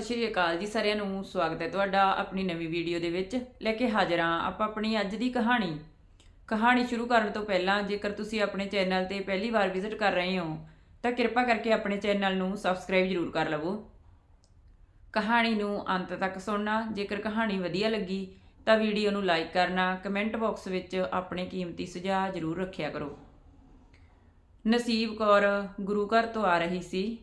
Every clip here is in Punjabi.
ਸਤਿ ਸ਼੍ਰੀ ਅਕਾਲ ਜੀ ਸਾਰਿਆਂ ਨੂੰ, ਸਵਾਗਤ ਹੈ ਤੁਹਾਡਾ ਆਪਣੀ ਨਵੀਂ ਵੀਡੀਓ ਦੇ ਵਿੱਚ। ਲੈ ਕੇ ਹਾਜ਼ਰ ਹਾਂ ਆਪਾਂ ਆਪਣੀ ਅੱਜ ਦੀ ਕਹਾਣੀ। ਕਹਾਣੀ ਸ਼ੁਰੂ ਕਰਨ ਤੋਂ ਪਹਿਲਾਂ ਜੇਕਰ ਤੁਸੀਂ ਆਪਣੇ ਚੈਨਲ ਤੇ ਪਹਿਲੀ ਵਾਰ ਵਿਜ਼ਿਟ ਕਰ ਰਹੇ ਹੋ, ਤਾਂ ਕਿਰਪਾ ਕਰਕੇ ਆਪਣੇ ਚੈਨਲ ਨੂੰ ਸਬਸਕ੍ਰਾਈਬ ਜ਼ਰੂਰ ਕਰ ਲਵੋ। ਕਹਾਣੀ ਨੂੰ ਅੰਤ ਤੱਕ ਸੁਣਨਾ, ਜੇਕਰ ਕਹਾਣੀ ਵਧੀਆ ਲੱਗੀ, ਤਾਂ ਵੀਡੀਓ ਨੂੰ ਲਾਈਕ ਕਰਨਾ, ਕਮੈਂਟ ਬਾਕਸ ਵਿੱਚ ਆਪਣੇ ਕੀਮਤੀ ਸੁਝਾਅ ਜ਼ਰੂਰ ਰੱਖਿਆ ਕਰੋ। ਨਸੀਬ ਕੌਰ ਗੁਰੂ ਘਰ ਤੋਂ ਆ ਰਹੀ ਸੀ।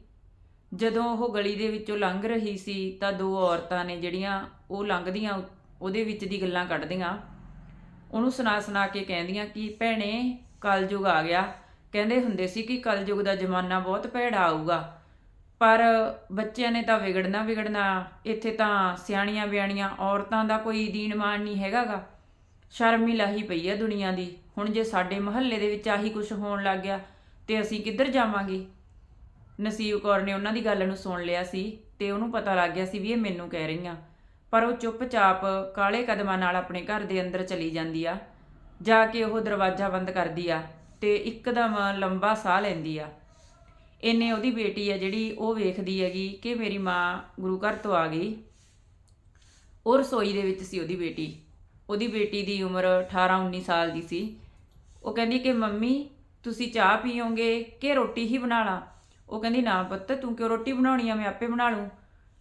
ਜਦੋਂ ਉਹ ਗਲੀ ਦੇ ਵਿੱਚੋਂ ਲੰਘ ਰਹੀ ਸੀ ਤਾਂ ਦੋ ਔਰਤਾਂ ਨੇ ਜਿਹੜੀਆਂ ਉਹ ਲੰਘਦੀਆਂ ਉਹਦੇ ਵਿੱਚ ਦੀ ਗੱਲਾਂ ਕੱਢਦੀਆਂ। ਉਹਨੂੰ ਸੁਣਾ ਸੁਣਾ ਕੇ ਕਹਿੰਦੀਆਂ ਕਿ ਭੈਣੇ, ਕਲਯੁਗ ਆ ਗਿਆ। ਕਹਿੰਦੇ ਹੁੰਦੇ ਸੀ ਕਿ ਕਲਯੁਗ ਦਾ ਜ਼ਮਾਨਾ ਬਹੁਤ ਭੈੜਾ ਆਊਗਾ। ਪਰ ਬੱਚਿਆਂ ਨੇ ਤਾਂ ਵਿਗੜਨਾ ਵਿਗੜਨਾ, ਇੱਥੇ ਤਾਂ ਸਿਆਣੀਆਂ ਬਿਆਣੀਆਂ ਔਰਤਾਂ ਦਾ ਕੋਈ ਦੀਨ ਮਾਨ ਨਹੀਂ ਹੈਗਾਗਾ। ਸ਼ਰਮ ਹੀ ਲਾਹੀ ਪਈ ਆ ਦੁਨੀਆ ਦੀ। ਹੁਣ ਜੇ ਸਾਡੇ ਮੁਹੱਲੇ ਦੇ ਵਿੱਚ ਆਹੀ ਕੁਝ ਹੋਣ ਲੱਗ ਗਿਆ ਤੇ ਅਸੀਂ ਕਿੱਧਰ ਜਾਵਾਂਗੇ? ਨਸੀਬ ਕੌਰ ਨੇ ਉਹਨਾਂ ਦੀ ਗੱਲ ਨੂੰ ਸੁਣ ਲਿਆ ਸੀ ਤੇ ਉਹਨੂੰ ਪਤਾ ਲੱਗ ਗਿਆ ਸੀ ਵੀ ਇਹ ਮੈਨੂੰ ਕਹਿ ਰਹੀਆਂ। ਪਰ ਉਹ ਚੁੱਪਚਾਪ ਕਾਲੇ ਕਦਮਾਂ ਨਾਲ ਆਪਣੇ ਘਰ ਦੇ ਅੰਦਰ ਚਲੀ ਜਾਂਦੀ ਆ, ਜਾ ਕੇ ਉਹ ਦਰਵਾਜ਼ਾ ਬੰਦ ਕਰਦੀ ਆ ਤੇ ਇੱਕਦਮ ਲੰਬਾ ਸਾਹ ਲੈਂਦੀ ਆ। ਇੰਨੇ ਉਹਦੀ ਬੇਟੀ ਆ ਜਿਹੜੀ ਉਹ ਵੇਖਦੀ ਹੈਗੀ ਕਿ ਮੇਰੀ ਮਾਂ ਗੁਰੂ ਘਰ ਤੋਂ ਆ ਗਈ। ਉਹ ਰਸੋਈ ਦੇ ਵਿੱਚ ਸੀ ਉਹਦੀ ਬੇਟੀ। ਉਹਦੀ ਬੇਟੀ ਦੀ ਉਮਰ 18 19 ਸਾਲ ਦੀ ਸੀ। ਉਹ ਕਹਿੰਦੀ ਕਿ ਮੰਮੀ, ਤੁਸੀਂ ਚਾਹ ਪੀਓਗੇ ਕਿ ਰੋਟੀ ਹੀ ਬਣਾ ਲਾਂ? ਉਹ ਕਹਿੰਦੀ, ਨਾ ਪੁੱਤ, ਤੂੰ ਕਿਉਂ ਰੋਟੀ ਬਣਾਉਣੀ ਆ? ਮੈਂ ਆਪੇ ਬਣਾ ਲੂੰ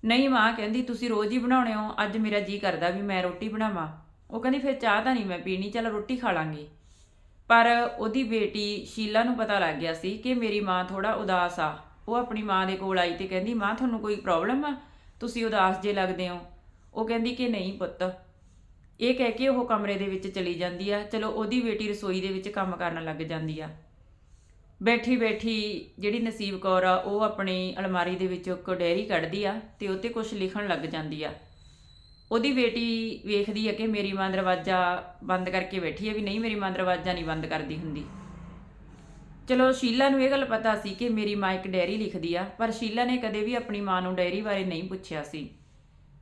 ਨਹੀਂ ਮਾਂ, ਕਹਿੰਦੀ, ਤੁਸੀਂ ਰੋਜ਼ ਹੀ ਬਣਾਉਣੇ ਹੋ। ਅੱਜ ਮੇਰਾ ਜੀ ਕਰਦਾ ਵੀ ਮੈਂ ਰੋਟੀ ਬਣਾਵਾਂ। ਉਹ ਕਹਿੰਦੀ, ਫਿਰ ਚਾਹ ਤਾਂ ਨਹੀਂ ਮੈਂ ਪੀਣੀ, ਚੱਲ ਰੋਟੀ ਖਾ ਲਾਂਗੀ। ਪਰ ਉਹਦੀ ਬੇਟੀ ਸ਼ੀਲਾ ਨੂੰ ਪਤਾ ਲੱਗ ਗਿਆ ਸੀ ਕਿ ਮੇਰੀ ਮਾਂ ਥੋੜਾ ਉਦਾਸ ਆ। ਉਹ ਆਪਣੀ ਮਾਂ ਦੇ ਕੋਲ ਆਈ ਤੇ ਕਹਿੰਦੀ, ਮਾਂ, ਤੁਹਾਨੂੰ ਕੋਈ ਪ੍ਰੋਬਲਮ ਆ? ਤੁਸੀਂ ਉਦਾਸ ਜੇ ਲੱਗਦੇ ਹੋ। ਉਹ ਕਹਿੰਦੀ ਕਿ, ਨਹੀਂ ਪੁੱਤ। ਇਹ ਕਹਿ ਕੇ ਉਹ ਕਮਰੇ ਦੇ ਵਿੱਚ ਚਲੀ ਜਾਂਦੀ ਆ। ਚਲੋ, ਉਹਦੀ ਬੇਟੀ ਰਸੋਈ ਦੇ ਵਿੱਚ ਕੰਮ ਕਰਨ ਲੱਗ ਜਾਂਦੀ ਆ। ਬੈਠੀ ਬੈਠੀ ਜਿਹੜੀ ਨਸੀਬ ਕੌਰ ਆ, ਉਹ ਆਪਣੀ ਅਲਮਾਰੀ ਦੇ ਵਿੱਚੋਂ ਇੱਕ ਡਾਇਰੀ ਕੱਢਦੀ ਆ ਤੇ ਉੱਤੇ ਕੁਝ ਲਿਖਣ ਲੱਗ ਜਾਂਦੀ ਆ। ਉਹਦੀ ਬੇਟੀ ਵੇਖਦੀ ਆ ਕਿ ਮੇਰੀ ਮਾਂ ਦਰਵਾਜ਼ਾ ਬੰਦ ਕਰਕੇ ਬੈਠੀ ਆ ਵੀ ਨਹੀਂ, ਮੇਰੀ ਮਾਂ ਦਰਵਾਜ਼ਾ ਨਹੀਂ ਬੰਦ ਕਰਦੀ ਹੁੰਦੀ। ਚਲੋ ਸ਼ੀਲਾ ਨੂੰ ਇਹ ਗੱਲ ਪਤਾ ਸੀ ਕਿ ਮੇਰੀ ਮਾਂ ਇੱਕ ਡਾਇਰੀ ਲਿਖਦੀ ਆ, ਪਰ ਸ਼ੀਲਾ ਨੇ ਕਦੇ ਵੀ ਆਪਣੀ ਮਾਂ ਨੂੰ ਡਾਇਰੀ ਬਾਰੇ ਨਹੀਂ ਪੁੱਛਿਆ ਸੀ।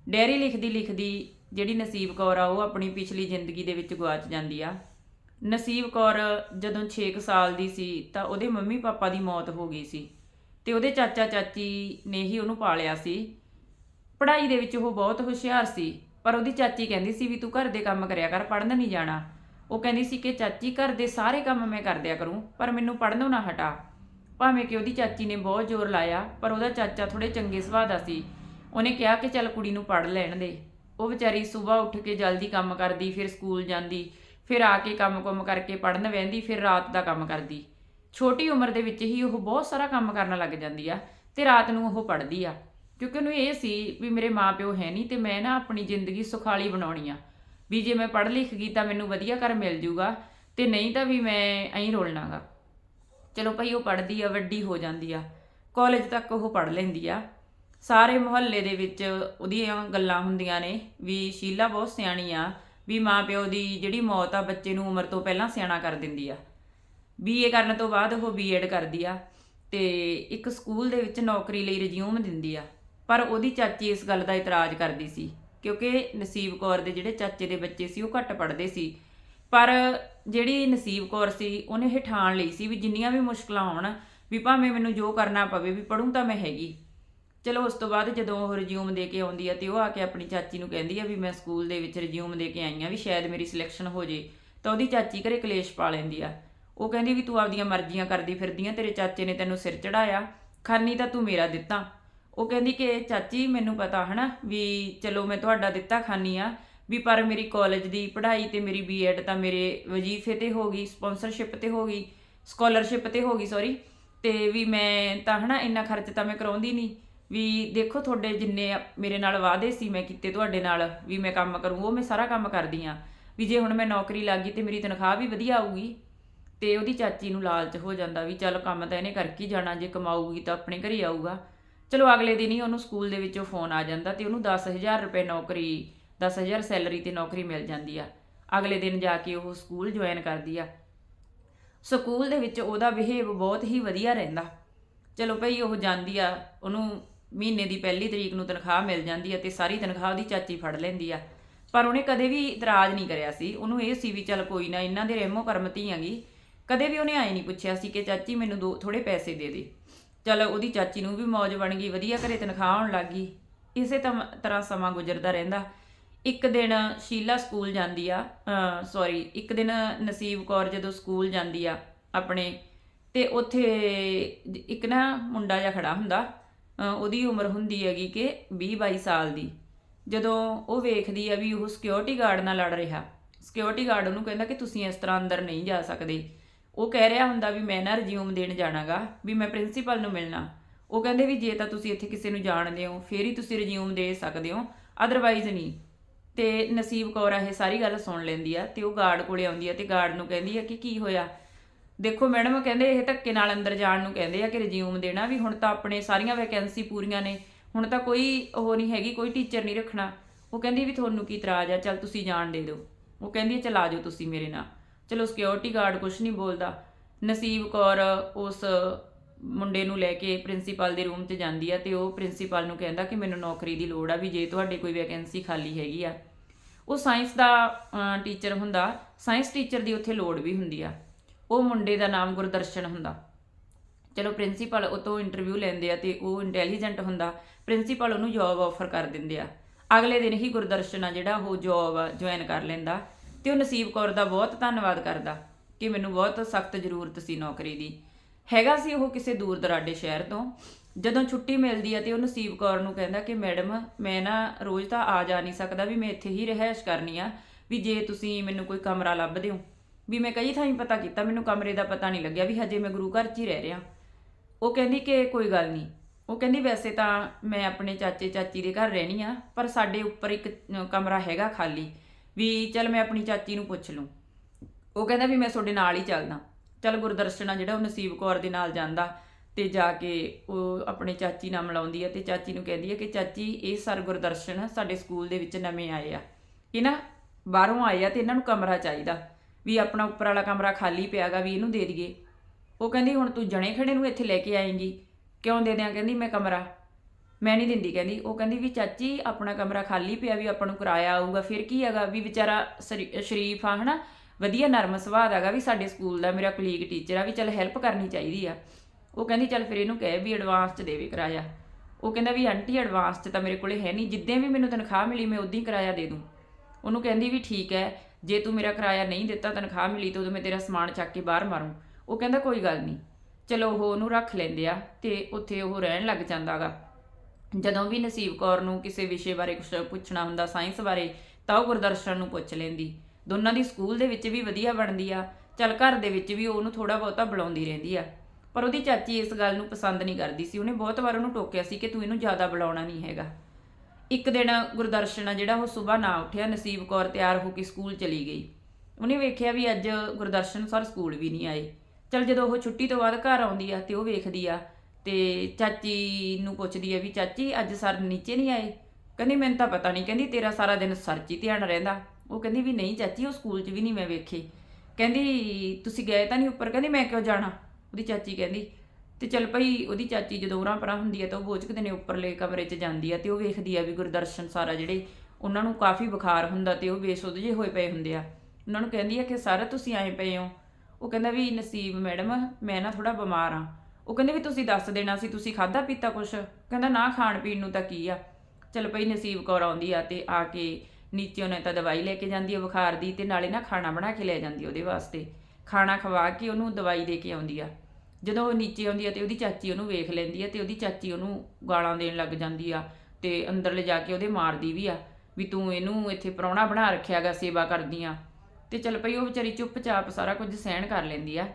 ਡਾਇਰੀ ਲਿਖਦੀ ਲਿਖਦੀ ਜਿਹੜੀ ਨਸੀਬ ਕੌਰ ਆ, ਉਹ ਆਪਣੀ ਪਿਛਲੀ ਜ਼ਿੰਦਗੀ ਦੇ ਵਿੱਚ ਗਵਾਚ ਜਾਂਦੀ ਆ। ਨਸੀਬ ਕੌਰ ਜਦੋਂ 6 ਸਾਲ ਦੀ ਸੀ ਤਾਂ ਉਹਦੇ ਮੰਮੀ ਪਾਪਾ ਦੀ ਮੌਤ ਹੋ ਗਈ ਸੀ ਤੇ ਉਹਦੇ ਚਾਚਾ ਚਾਚੀ ਨੇ ਹੀ ਉਹਨੂੰ ਪਾਲਿਆ ਸੀ। ਪੜ੍ਹਾਈ ਦੇ ਵਿੱਚ ਉਹ ਬਹੁਤ ਹੁਸ਼ਿਆਰ ਸੀ, ਪਰ ਉਹਦੀ ਚਾਚੀ ਕਹਿੰਦੀ ਸੀ ਵੀ ਤੂੰ ਘਰ ਦੇ ਕੰਮ ਕਰਿਆ ਕਰ, ਪੜ੍ਹਨ ਨਹੀਂ ਜਾਣਾ। ਉਹ ਕਹਿੰਦੀ ਸੀ ਕਿ ਚਾਚੀ ਘਰ ਦੇ ਸਾਰੇ ਕੰਮ ਮੈਂ ਕਰ ਦਿਆ ਕਰੂੰ, ਪਰ ਮੈਨੂੰ ਪੜ੍ਹਨੋਂ ਨਾ ਹਟਾ। ਭਾਵੇਂ ਕਿ ਉਹਦੀ ਚਾਚੀ ਨੇ ਬਹੁਤ ਜ਼ੋਰ ਲਾਇਆ, ਪਰ ਉਹਦਾ ਚਾਚਾ ਥੋੜੇ ਚੰਗੇ ਸੁਭਾਅ ਦਾ ਸੀ। ਉਹਨੇ ਕਿਹਾ ਕਿ ਚੱਲ ਕੁੜੀ ਨੂੰ ਪੜ੍ਹ ਲੈਣ ਦੇ। ਉਹ ਵਿਚਾਰੀ ਸਵੇਰ ਉੱਠ ਕੇ ਜਲਦੀ ਕੰਮ ਕਰਦੀ, ਫਿਰ ਸਕੂਲ ਜਾਂਦੀ। ਫਿਰ ਆ ਕੇ ਕੰਮ-ਕੁਮ ਕਰਕੇ ਪੜਨ ਵਹਿੰਦੀ, ਫਿਰ ਰਾਤ ਦਾ ਕੰਮ ਕਰਦੀ। ਛੋਟੀ ਉਮਰ ਦੇ ਵਿੱਚ ਹੀ ਉਹ ਬਹੁਤ ਸਾਰਾ ਕੰਮ ਕਰਨ ਲੱਗ ਜਾਂਦੀ ਆ ਤੇ ਰਾਤ ਨੂੰ ਉਹ ਪੜਦੀ ਆ। ਕਿਉਂਕਿ ਉਹਨੂੰ ਇਹ ਸੀ ਵੀ ਮੇਰੇ ਮਾਪਿਓ ਹੈ ਨਹੀਂ ਤੇ ਮੈਂ ਨਾ ਆਪਣੀ ਜ਼ਿੰਦਗੀ ਸੁਖਾਲੀ ਬਣਾਉਣੀ ਆ। ਵੀ ਜੇ ਮੈਂ ਪੜ੍ਹ ਲਿਖ ਗਈ ਤਾਂ ਮੈਨੂੰ ਵਧੀਆ ਘਰ ਮਿਲ ਜੂਗਾ ਤੇ ਨਹੀਂ ਤਾਂ ਵੀ ਮੈਂ ਐਂ ਰੋਲਣਾਗਾ। ਚਲੋ ਭਾਈ, ਉਹ ਪੜ੍ਹਦੀ ਆ, ਵੱਡੀ ਹੋ ਜਾਂਦੀ ਆ। ਕਾਲਜ ਤੱਕ ਉਹ ਪੜ੍ਹ ਲੈਂਦੀ ਆ। ਸਾਰੇ ਮੁਹੱਲੇ ਦੇ ਵਿੱਚ ਉਹਦੀਆਂ ਗੱਲਾਂ ਹੁੰਦੀਆਂ ਨੇ ਵੀ ਸ਼ੀਲਾ ਬਹੁਤ ਸਿਆਣੀ ਆ। ਵੀ ਮਾਪਿਓ ਦੀ ਜਿਹੜੀ ਮੌਤ ਆ ਬੱਚੇ ਨੂੰ ਉਮਰ ਤੋਂ ਪਹਿਲਾਂ ਸਿਆਣਾ ਕਰ ਦਿੰਦੀ ਆ। ਬੀਏ ਕਰਨ ਤੋਂ ਬਾਅਦ ਉਹ ਬੀਐਡ ਕਰਦੀ ਆ ਤੇ ਇੱਕ ਸਕੂਲ ਦੇ ਵਿੱਚ ਨੌਕਰੀ ਲਈ ਰਿਜ਼ਿਊਮ ਦਿੰਦੀ ਆ। ਪਰ ਉਹਦੀ ਚਾਚੀ ਇਸ ਗੱਲ ਦਾ ਇਤਰਾਜ਼ ਕਰਦੀ ਸੀ ਕਿਉਂਕਿ ਨਸੀਬ ਕੌਰ ਦੇ ਜਿਹੜੇ ਚਾਚੇ ਦੇ ਬੱਚੇ ਸੀ ਉਹ ਘੱਟ ਪੜ੍ਹਦੇ ਸੀ। ਪਰ ਜਿਹੜੀ ਨਸੀਬ ਕੌਰ ਸੀ ਉਹਨੇ ਇਹ ਲਈ ਸੀ ਵੀ ਜਿੰਨੀਆਂ ਵੀ ਮੁਸ਼ਕਲਾਂ ਆਉਣ ਵੀ ਭਾਵੇਂ ਮੈਨੂੰ ਜੋ ਕਰਨਾ ਪਵੇ ਵੀ ਪੜੂੰ ਤਾਂ ਮੈਂ ਹੈਗੀ। ਚਲੋ ਉਸ ਤੋਂ ਬਾਅਦ ਜਦੋਂ ਉਹ ਰਿਜ਼ਿਊਮ ਦੇ ਕੇ ਆਉਂਦੀ ਆ ਤੇ ਉਹ ਆ ਕੇ ਆਪਣੀ ਚਾਚੀ ਨੂੰ ਕਹਿੰਦੀ ਆ ਵੀ ਮੈਂ ਸਕੂਲ ਦੇ ਵਿੱਚ ਰਿਜ਼ਿਊਮ ਦੇ ਕੇ ਆਈ ਆ ਵੀ ਸ਼ਾਇਦ ਮੇਰੀ ਸਿਲੈਕਸ਼ਨ ਹੋ ਜੇ, ਤਾਂ ਉਹਦੀ ਚਾਚੀ ਘਰੇ ਕਲੇਸ਼ ਪਾ ਲੈਂਦੀ ਆ। ਉਹ ਕਹਿੰਦੀ ਵੀ ਤੂੰ ਆਪਦੀਆਂ ਮਰਜ਼ੀਆਂ ਕਰਦੀ ਫਿਰਦੀ ਆ, ਤੇਰੇ ਚਾਚੇ ਨੇ ਤੈਨੂੰ ਸਿਰ ਚੜਾਇਆ ਖਾਨੀ ਤਾਂ ਤੂੰ ਮੇਰਾ ਦਿੱਤਾ। ਉਹ ਕਹਿੰਦੀ ਕਿ ਚਾਚੀ ਮੈਨੂੰ ਪਤਾ ਹਨਾ ਵੀ ਚਲੋ ਮੈਂ ਤੁਹਾਡਾ ਦਿੱਤਾ ਖਾਨੀ ਆ, ਵੀ ਪਰ ਮੇਰੀ ਕਾਲਜ ਦੀ ਪੜ੍ਹਾਈ ਤੇ ਮੇਰੀ ਬੀਐਡ ਤਾਂ ਮੇਰੇ ਵਜ਼ੀਫੇ ਤੇ ਹੋ ਗਈ ਸਪਾਂਸਰਸ਼ਿਪ ਤੇ ਹੋ ਗਈ ਸਕਾਲਰਸ਼ਿਪ ਤੇ ਹੋ ਗਈ ਸੌਰੀ ਤੇ ਵੀ ਮੈਂ ਤਾਂ ਹਨਾ ਇੰਨਾ ਖਰਚ ਤਾਂ ਮੈਂ ਕਰਾਉਂਦੀ ਨਹੀਂ ਵੀ ਦੇਖੋ ਤੁਹਾਡੇ ਜਿੰਨੇ ਮੇਰੇ ਨਾਲ ਵਾਅਦੇ ਸੀ ਮੈਂ ਕੀਤੇ ਤੁਹਾਡੇ ਨਾਲ, ਵੀ ਮੈਂ ਕੰਮ ਕਰੂੰ, ਉਹ ਮੈਂ ਸਾਰਾ ਕੰਮ ਕਰਦੀ ਆ ਵੀ ਜੇ ਹੁਣ ਮੈਂ ਨੌਕਰੀ ਲੱਗ ਗਈ ਤੇ ਮੇਰੀ ਤਨਖਾਹ ਵੀ ਵਧੀਆ ਆਊਗੀ, ਤੇ ਉਹਦੀ ਚਾਚੀ ਨੂੰ ਲਾਲਚ ਹੋ ਜਾਂਦਾ ਵੀ ਚੱਲ ਕੰਮ ਤਾਂ ਇਹਨੇ ਕਰਕੇ ਜਾਣਾ, ਜੇ ਕਮਾਊਗੀ ਤਾਂ ਆਪਣੇ ਘਰੇ ਆਊਗਾ। ਚਲੋ ਅਗਲੇ ਦਿਨ ਹੀ ਉਹਨੂੰ ਸਕੂਲ ਦੇ ਵਿੱਚੋਂ ਫੋਨ ਆ ਜਾਂਦਾ ਤੇ ਉਹਨੂੰ 10000 ਰੁਪਏ ਨੌਕਰੀ 10000 ਸੈਲਰੀ ਤੇ ਨੌਕਰੀ ਮਿਲ ਜਾਂਦੀ ਆ। ਅਗਲੇ ਦਿਨ ਜਾ ਕੇ ਉਹ ਸਕੂਲ ਜੁਆਇਨ ਕਰਦੀ ਆ। ਸਕੂਲ ਦੇ ਵਿੱਚ ਉਹਦਾ ਬਿਹੇਵ ਬਹੁਤ ਹੀ ਵਧੀਆ ਰਹਿੰਦਾ। ਚਲੋ ਭਈ ਉਹ ਜਾਂਦੀ ਆ, ਉਹਨੂੰ ਮਹੀਨੇ ਦੀ ਪਹਿਲੀ ਤਰੀਕ ਨੂੰ ਤਨਖਾਹ ਮਿਲ ਜਾਂਦੀ ਆ ਤੇ ਸਾਰੀ ਤਨਖਾਹ ਉਹਦੀ ਚਾਚੀ ਫੜ ਲੈਂਦੀ ਆ। ਪਰ ਉਹਨੇ ਕਦੇ ਵੀ ਇਤਰਾਜ਼ ਨਹੀਂ ਕਰਿਆ ਸੀ। ਉਹਨੂੰ ਇਹ ਸੀ ਵੀ ਚੱਲ ਕੋਈ ਨਾ, ਇਹਨਾਂ ਦੇ ਰਹਿਮੋ ਕਰਮ ਧੀਆਂਗੀ ਕਦੇ ਵੀ ਉਹਨੇ ਆਏ ਨਹੀਂ ਪੁੱਛਿਆ ਸੀ ਕਿ ਚਾਚੀ ਮੈਨੂੰ ਦੋ ਥੋੜੇ ਪੈਸੇ ਦੇ ਦੇ। ਚੱਲ ਉਹਦੀ ਚਾਚੀ ਨੂੰ ਵੀ ਮੌਜ ਬਣ ਗਈ, ਵਧੀਆ ਘਰੇ ਤਨਖਾਹ ਆਉਣ ਲੱਗ ਗਈ। ਇਸੇ ਤਮ- ਤਰ੍ਹਾਂ ਸਮਾਂ ਗੁਜ਼ਰਦਾ ਰਹਿੰਦਾ। ਇੱਕ ਦਿਨ ਸ਼ੀਲਾ ਸਕੂਲ ਜਾਂਦੀ ਆ ਸੌਰੀ, ਇੱਕ ਦਿਨ ਨਸੀਬ ਕੌਰ ਜਦੋਂ ਸਕੂਲ ਜਾਂਦੀ ਆ ਆਪਣੇ, ਤੇ ਉੱਥੇ ਇੱਕ ਨਾ ਮੁੰਡਾ ਜਿਹਾ ਖੜਾ ਹੁੰਦਾ। ਉਹਦੀ ਉਮਰ ਹੁੰਦੀ ਹੈਗੀ ਕਿ 20 22 ਸਾਲ ਦੀ। ਜਦੋਂ ਉਹ ਵੇਖਦੀ ਆ ਵੀ ਉਹ ਸਿਕਿਉਰਿਟੀ ਗਾਰਡ ਨਾਲ ਲੜ ਰਿਹਾ ਸਿਕਿਉਰਿਟੀ ਗਾਰਡ ਉਹਨੂੰ ਕਹਿੰਦਾ ਕਿ ਤੁਸੀਂ ਇਸ ਤਰ੍ਹਾਂ ਅੰਦਰ ਨਹੀਂ ਜਾ ਸਕਦੇ। ਉਹ ਕਹਿ ਰਿਹਾ ਹੁੰਦਾ ਵੀ ਮੈਂ ਨਾ ਰਿਜ਼ਿਊਮ ਦੇਣ ਜਾਣਾਗਾ, ਵੀ ਮੈਂ ਪ੍ਰਿੰਸੀਪਲ ਨੂੰ ਮਿਲਣਾ। ਉਹ ਕਹਿੰਦੇ ਵੀ ਜੇ ਤਾਂ ਤੁਸੀਂ ਇੱਥੇ ਕਿਸੇ ਨੂੰ ਜਾਣਦੇ ਹੋ, ਫੇਰ ਹੀ ਤੁਸੀਂ ਰਿਜ਼ਿਊਮ ਦੇ ਸਕਦੇ ਹੋ ਅਦਰਵਾਈਜ਼ ਨਹੀਂ। ਤੇ ਨਸੀਬ ਕੌਰ ਇਹ ਸਾਰੀ ਗੱਲ ਸੁਣ ਲੈਂਦੀ ਆ ਤੇ ਉਹ ਗਾਰਡ ਕੋਲੇ ਆਉਂਦੀ ਆ ਤੇ ਗਾਰਡ ਨੂੰ ਕਹਿੰਦੀ ਆ ਕਿ ਕੀ ਹੋਇਆ? ਦੇਖੋ ਮੈਡਮ ਕਹਿੰਦੇ ਇਹ ਧੱਕੇ ਨਾਲ ਅੰਦਰ ਜਾਣ ਨੂੰ ਕਹਿੰਦੇ ਆ ਕਿ ਰਿਜ਼ਿਊਮ ਦੇਣਾ ਵੀ, ਹੁਣ ਤਾਂ ਆਪਣੇ ਸਾਰੀਆਂ ਵੈਕੈਂਸੀ ਪੂਰੀਆਂ ਨੇ, ਹੁਣ ਤਾਂ ਕੋਈ ਉਹ ਨਹੀਂ ਹੈਗੀ, ਕੋਈ ਟੀਚਰ ਨਹੀਂ ਰੱਖਣਾ। ਉਹ ਕਹਿੰਦੀ ਵੀ ਤੁਹਾਨੂੰ ਕੀ ਇਤਰਾਜ਼ ਆ, ਚਲ ਤੁਸੀਂ ਜਾਣ ਦੇ ਦਿਓ। ਉਹ ਕਹਿੰਦੀ ਚਲ ਆ ਜਾਓ ਤੁਸੀਂ ਮੇਰੇ ਨਾਲ। ਚਲੋ ਸਿਕਿਉਰਿਟੀ ਗਾਰਡ ਕੁਝ ਨਹੀਂ ਬੋਲਦਾ। ਨਸੀਬ ਕੌਰ ਉਸ ਮੁੰਡੇ ਨੂੰ ਲੈ ਕੇ ਪ੍ਰਿੰਸੀਪਲ ਦੇ ਰੂਮ 'ਚ ਜਾਂਦੀ ਆ ਤੇ ਉਹ ਪ੍ਰਿੰਸੀਪਲ ਨੂੰ ਕਹਿੰਦਾ ਕਿ ਮੈਨੂੰ ਨੌਕਰੀ ਦੀ ਲੋੜ ਆ ਵੀ ਜੇ ਤੁਹਾਡੇ ਕੋਈ ਵੈਕੈਂਸੀ ਖਾਲੀ ਹੈਗੀ ਆ। ਉਹ ਸਾਇੰਸ ਦਾ ਟੀਚਰ ਹੁੰਦਾ। ਸਾਇੰਸ ਟੀਚਰ ਦੀ ਉੱਥੇ ਲੋੜ ਵੀ ਹੁੰਦੀ ਆ। ਉਹ ਮੁੰਡੇ ਦਾ ਨਾਮ ਗੁਰਦਰਸ਼ਨ ਹੁੰਦਾ। ਚਲੋ ਪ੍ਰਿੰਸੀਪਲ ਉਹ ਤੋਂ ਇੰਟਰਵਿਊ ਲੈਂਦੇ ਆ ਤੇ ਉਹ ਇੰਟੈਲੀਜੈਂਟ ਹੁੰਦਾ। ਪ੍ਰਿੰਸੀਪਲ ਉਹਨੂੰ ਜੌਬ ਆਫਰ ਕਰ ਦਿੰਦੇ ਆ। ਅਗਲੇ ਦਿਨ ਹੀ ਗੁਰਦਰਸ਼ਨ ਆ ਜਿਹੜਾ ਉਹ ਜੌਬ ਜੁਆਇਨ ਕਰ ਲੈਂਦਾ ਤੇ ਉਹ ਨਸੀਬ ਕੌਰ ਦਾ ਬਹੁਤ ਧੰਨਵਾਦ ਕਰਦਾ ਕਿ ਮੈਨੂੰ ਬਹੁਤ ਸਖਤ ਜ਼ਰੂਰਤ ਸੀ ਨੌਕਰੀ ਦੀ। ਹੈਗਾ ਸੀ ਉਹ ਕਿਸੇ ਦੂਰ ਦਰਾਡੇ ਸ਼ਹਿਰ ਤੋਂ। ਜਦੋਂ ਛੁੱਟੀ ਮਿਲਦੀ ਆ ਤੇ ਉਹ ਨਸੀਬ ਕੌਰ ਨੂੰ ਕਹਿੰਦਾ ਕਿ ਮੈਡਮ, ਮੈਂ ਨਾ ਰੋਜ਼ ਤਾਂ ਆ ਜਾ ਨਹੀਂ ਸਕਦਾ ਵੀ ਮੈਂ ਇੱਥੇ ਹੀ ਰਹਿائش ਕਰਨੀ ਆ ਵੀ ਜੇ ਤੁਸੀਂ ਮੈਨੂੰ ਕੋਈ ਕਮਰਾ ਲੱਭ ਦਿਓ। ਵੀ ਮੈਂ ਕਈ ਥਾਈਂ ਪਤਾ ਕੀਤਾ, ਮੈਨੂੰ ਕਮਰੇ ਦਾ ਪਤਾ ਨਹੀਂ ਲੱਗਿਆ ਵੀ ਹਜੇ ਮੈਂ ਗੁਰੂ ਘਰ 'ਚ ਹੀ ਰਹਿ ਰਿਹਾ। ਉਹ ਕਹਿੰਦੀ ਕਿ ਕੋਈ ਗੱਲ ਨਹੀਂ। ਉਹ ਕਹਿੰਦੀ ਵੈਸੇ ਤਾਂ ਮੈਂ ਆਪਣੇ ਚਾਚੇ ਚਾਚੀ ਦੇ ਘਰ ਰਹਿਣੀ ਆ, ਪਰ ਸਾਡੇ ਉੱਪਰ ਇੱਕ ਕਮਰਾ ਹੈਗਾ ਖਾਲੀ, ਵੀ ਚਲ ਮੈਂ ਆਪਣੀ ਚਾਚੀ ਨੂੰ ਪੁੱਛ ਲੂੰ। ਉਹ ਕਹਿੰਦਾ ਵੀ ਮੈਂ ਤੁਹਾਡੇ ਨਾਲ ਹੀ ਚੱਲਦਾ। ਚਲ ਗੁਰਦਰਸ਼ਨ ਆ ਜਿਹੜਾ ਉਹ ਨਸੀਬ ਕੌਰ ਦੇ ਨਾਲ ਜਾਂਦਾ ਤੇ ਜਾ ਕੇ ਉਹ ਆਪਣੇ ਚਾਚੀ ਨਾਲ ਮਿਲਾਉਂਦੀ ਹੈ ਤੇ ਚਾਚੀ ਨੂੰ ਕਹਿੰਦੀ ਹੈ ਕਿ ਚਾਚੀ, ਇਹ ਸਰ ਗੁਰਦਰਸ਼ਨ ਸਾਡੇ ਸਕੂਲ ਦੇ ਵਿੱਚ ਨਵੇਂ ਆਏ ਆ। ਇਹ ਨਾ ਬਾਹਰੋਂ ਆਏ ਆ ਤੇ ਇਹਨਾਂ ਨੂੰ ਕਮਰਾ ਚਾਹੀਦਾ। ਵੀ ਆਪਣਾ ਉੱਪਰ ਵਾਲਾ ਕਮਰਾ ਖਾਲੀ ਪਿਆਗਾ ਵੀ ਇਹਨੂੰ ਦੇ ਦਈਏ। ਉਹ ਕਹਿੰਦੀ, ਹੁਣ ਤੂੰ ਜਣੇ ਖੜੇ ਨੂੰ ਇੱਥੇ ਲੈ ਕੇ ਆਏਂਗੀ। ਕਿਉਂ ਦੇ ਦਿਆਂ? ਕਹਿੰਦੀ, ਮੈਂ ਕਮਰਾ। ਮੈਂ ਨਹੀਂ ਦਿੰਦੀ, ਕਹਿੰਦੀ। ਉਹ ਕਹਿੰਦੀ ਵੀ, ਚਾਚੀ, ਆਪਣਾ ਕਮਰਾ ਖਾਲੀ ਪਿਆ ਵੀ ਆਪਾਂ ਨੂੰ ਕਿਰਾਇਆ ਆਊਗਾ। ਫਿਰ ਕੀ ਹੈਗਾ ਵੀ ਵਿਚਾਰਾ ਸ਼ਰੀ- ਸ਼ਰੀਫ ਆ, ਹਨਾ? ਵਧੀਆ ਨਰਮ ਸੁਭਾਅ ਦਾ ਹੈਗਾ ਵੀ ਸਾਡੇ ਸਕੂਲ ਦਾ, ਮੇਰਾ ਕਲੀਗ ਟੀਚਰ ਆ ਵੀ ਚੱਲ ਹੈਲਪ ਕਰਨੀ ਚਾਹੀਦੀ ਆ। ਉਹ ਕਹਿੰਦੀ, ਚੱਲ ਫਿਰ ਇਹਨੂੰ ਕਹਿ ਵੀ ਐਡਵਾਂਸ ਚ ਦੇਵੇ ਕਿਰਾਇਆ। ਉਹ ਕਹਿੰਦਾ ਵੀ, ਆਂਟੀ ਐਡਵਾਂਸ ਚ ਤਾਂ ਮੇਰੇ ਕੋਲੇ ਹੈ ਨਹੀਂ। ਜਿੱਦਾਂ ਵੀ ਮੈਨੂੰ ਤਨਖਾਹ ਮਿਲੀ, ਮੈਂ ਉਦੋਂ ਹੀ ਕਿਰਾਇਆ ਦੇ ਦੂੰ। ਉਹਨੂੰ ਕਹਿੰਦੀ ਵੀ, ਠੀਕ ਹੈ। ਜੇ ਤੂੰ ਮੇਰਾ ਕਿਰਾਇਆ ਨਹੀਂ ਦਿੱਤਾ, ਤਨਖਾਹ ਮਿਲੀ ਤਾਂ ਉਦੋਂ ਮੈਂ ਤੇਰਾ ਸਮਾਨ ਚੱਕ ਕੇ ਬਾਹਰ ਮਾਰੂੰ। ਉਹ ਕਹਿੰਦਾ, ਕੋਈ ਗੱਲ ਨਹੀਂ। ਚਲੋ ਉਹ ਉਹਨੂੰ ਰੱਖ ਲੈਂਦੇ ਆ ਤੇ ਉੱਥੇ ਉਹ ਰਹਿਣ ਲੱਗ ਜਾਂਦਾਗਾ। ਜਦੋਂ ਵੀ ਨਸੀਬ ਕੌਰ ਨੂੰ ਕਿਸੇ ਵਿਸ਼ੇ ਬਾਰੇ ਕੁਝ ਪੁੱਛਣਾ ਹੁੰਦਾ, ਸਾਇੰਸ ਬਾਰੇ, ਤਾਂ ਉਹ ਗੁਰਦਰਸ਼ਨ ਨੂੰ ਪੁੱਛ ਲੈਂਦੀ। ਦੋਨਾਂ ਦੀ ਸਕੂਲ ਦੇ ਵਿੱਚ ਵੀ ਵਧੀਆ ਬਣਦੀ ਆ। ਚੱਲ ਘਰ ਦੇ ਵਿੱਚ ਵੀ ਉਹਨੂੰ ਥੋੜਾ ਬਹੁਤਾ ਬੁਲਾਉਂਦੀ ਰਹਿੰਦੀ ਆ। ਪਰ ਉਹਦੀ ਚਾਚੀ ਇਸ ਗੱਲ ਨੂੰ ਪਸੰਦ ਨਹੀਂ ਕਰਦੀ ਸੀ। ਉਹਨੇ ਬਹੁਤ ਵਾਰ ਉਹਨੂੰ ਟੋਕਿਆ ਸੀ ਕਿ ਤੂੰ ਇਹਨੂੰ ਜ਼ਿਆਦਾ ਬੁਲਾਉਣਾ ਨਹੀਂ ਹੈਗਾ। ਇੱਕ ਦਿਨ ਗੁਰਦਰਸ਼ਨ ਆ ਜਿਹੜਾ ਉਹ ਸਵੇਰ ਨਾ ਉੱਠਿਆ, ਨਸੀਬ ਕੌਰ ਤਿਆਰ ਹੋ ਕੇ ਸਕੂਲ ਚਲੀ ਗਈ। ਉਹਨੇ ਵੇਖਿਆ ਵੀ ਅੱਜ ਗੁਰਦਰਸ਼ਨ ਸਰ ਸਕੂਲ ਵੀ ਨਹੀਂ ਆਏ। ਚਲ ਜਦੋਂ ਉਹ ਛੁੱਟੀ ਤੋਂ ਬਾਅਦ ਘਰ ਆਉਂਦੀ ਆ ਤੇ ਉਹ ਵੇਖਦੀ ਆ ਤੇ ਚਾਚੀ ਨੂੰ ਪੁੱਛਦੀ ਆ ਵੀ ਚਾਚੀ, ਅੱਜ ਸਰ ਨੀਚੇ ਨਹੀਂ ਆਏ? ਕਹਿੰਦੀ, ਮੈਨੂੰ ਤਾਂ ਪਤਾ ਨਹੀਂ, ਕਹਿੰਦੀ, ਤੇਰਾ ਸਾਰਾ ਦਿਨ ਸਰ 'ਚ ਹੀ ਧਿਆਨ ਰਹਿੰਦਾ। ਉਹ ਕਹਿੰਦੀ ਵੀ ਨਹੀਂ ਚਾਚੀ, ਉਹ ਸਕੂਲ 'ਚ ਵੀ ਨਹੀਂ ਮੈਂ ਵੇਖੇ। ਕਹਿੰਦੀ, ਤੁਸੀਂ ਗਏ ਤਾਂ ਨਹੀਂ ਉੱਪਰ? ਕਹਿੰਦੀ, ਮੈਂ ਕਿਉਂ ਜਾਣਾ? ਉਹਦੀ ਚਾਚੀ ਕਹਿੰਦੀ ਤੇ ਚੱਲ ਭਈ ਉਹਦੀ ਚਾਚੀ ਜਦੋਂ ਉਰਾਂ ਪਰਾਂ ਹੁੰਦੀ ਆ ਤਾਂ ਉਹ ਬੋਚਕਦੇ ਨੇ ਉੱਪਰਲੇ ਕਮਰੇ 'ਚ ਜਾਂਦੀ ਆ ਤੇ ਉਹ ਵੇਖਦੀ ਆ ਵੀ ਗੁਰਦਰਸ਼ਨ ਸਾਰਾ ਜਿਹੜੇ ਉਹਨਾਂ ਨੂੰ ਕਾਫੀ ਬੁਖਾਰ ਹੁੰਦਾ ਤੇ ਉਹ ਬੇਸੁੱਧ ਜਿਹੇ ਹੋਏ ਪਏ ਹੁੰਦੇ ਆ। ਉਹਨਾਂ ਨੂੰ ਕਹਿੰਦੀ ਆ ਕਿ ਸਰ ਤੁਸੀਂ ਆਏ ਪਏ ਹੋ। ਉਹ ਕਹਿੰਦਾ ਵੀ ਨਸੀਬ ਮੈਡਮ, ਮੈਂ ਨਾ ਥੋੜਾ ਬਿਮਾਰ ਆ। ਉਹ ਕਹਿੰਦੇ ਵੀ ਤੁਸੀਂ ਦੱਸ ਦੇਣਾ ਸੀ, ਤੁਸੀਂ ਖਾਦਾ ਪੀਤਾ ਕੁਛ? ਕਹਿੰਦਾ ਨਾ ਖਾਣ ਪੀਣ ਨੂੰ ਤਾਂ ਕੀ ਆ? ਚੱਲ ਪਈ ਨਸੀਬ ਕੌਰ ਆਉਂਦੀ ਆ ਤੇ ਆ ਕੇ ਨੀਚੇ ਉਹਨੇ ਤਾਂ ਦਵਾਈ ਲੈ ਕੇ ਜਾਂਦੀ ਆ ਬੁਖਾਰ ਦੀ ਤੇ ਨਾਲੇ ਨਾ ਖਾਣਾ ਬਣਾ ਕੇ ਲੈ ਜਾਂਦੀ ਉਹਦੇ ਵਾਸਤੇ। ਖਾਣਾ ਖਵਾ ਕੇ ਉਹਨੂੰ ਦਵਾਈ ਦੇ ਕੇ ਆਉਂਦੀ ਆ। ਜਦੋਂ ਉਹ ਨੀਚੇ ਆਉਂਦੀ ਆ ਤੇ ਉਹਦੀ ਚਾਚੀ ਉਹਨੂੰ ਵੇਖ ਲੈਂਦੀ ਆ ਤੇ ਉਹਦੀ ਚਾਚੀ ਉਹਨੂੰ ਗਾਲਾਂ ਦੇਣ ਲੱਗ ਜਾਂਦੀ ਆ ਤੇ ਅੰਦਰ ਲਿਜਾ ਕੇ ਉਹਦੇ ਮਾਰਦੀ ਵੀ ਆ ਵੀ ਤੂੰ ਇਹਨੂੰ ਇੱਥੇ ਪ੍ਰਾਹੁਣਾ ਬਣਾ ਰੱਖਿਆਗਾ ਸੇਵਾ ਕਰਦੀ ਆ। ਤੇ ਚੱਲ ਪਈ ਉਹ ਵਿਚਾਰੀ ਚੁੱਪਚਾਪ ਸਾਰਾ ਕੁਝ ਸਹਿਣ ਕਰ ਲੈਂਦੀ ਆ।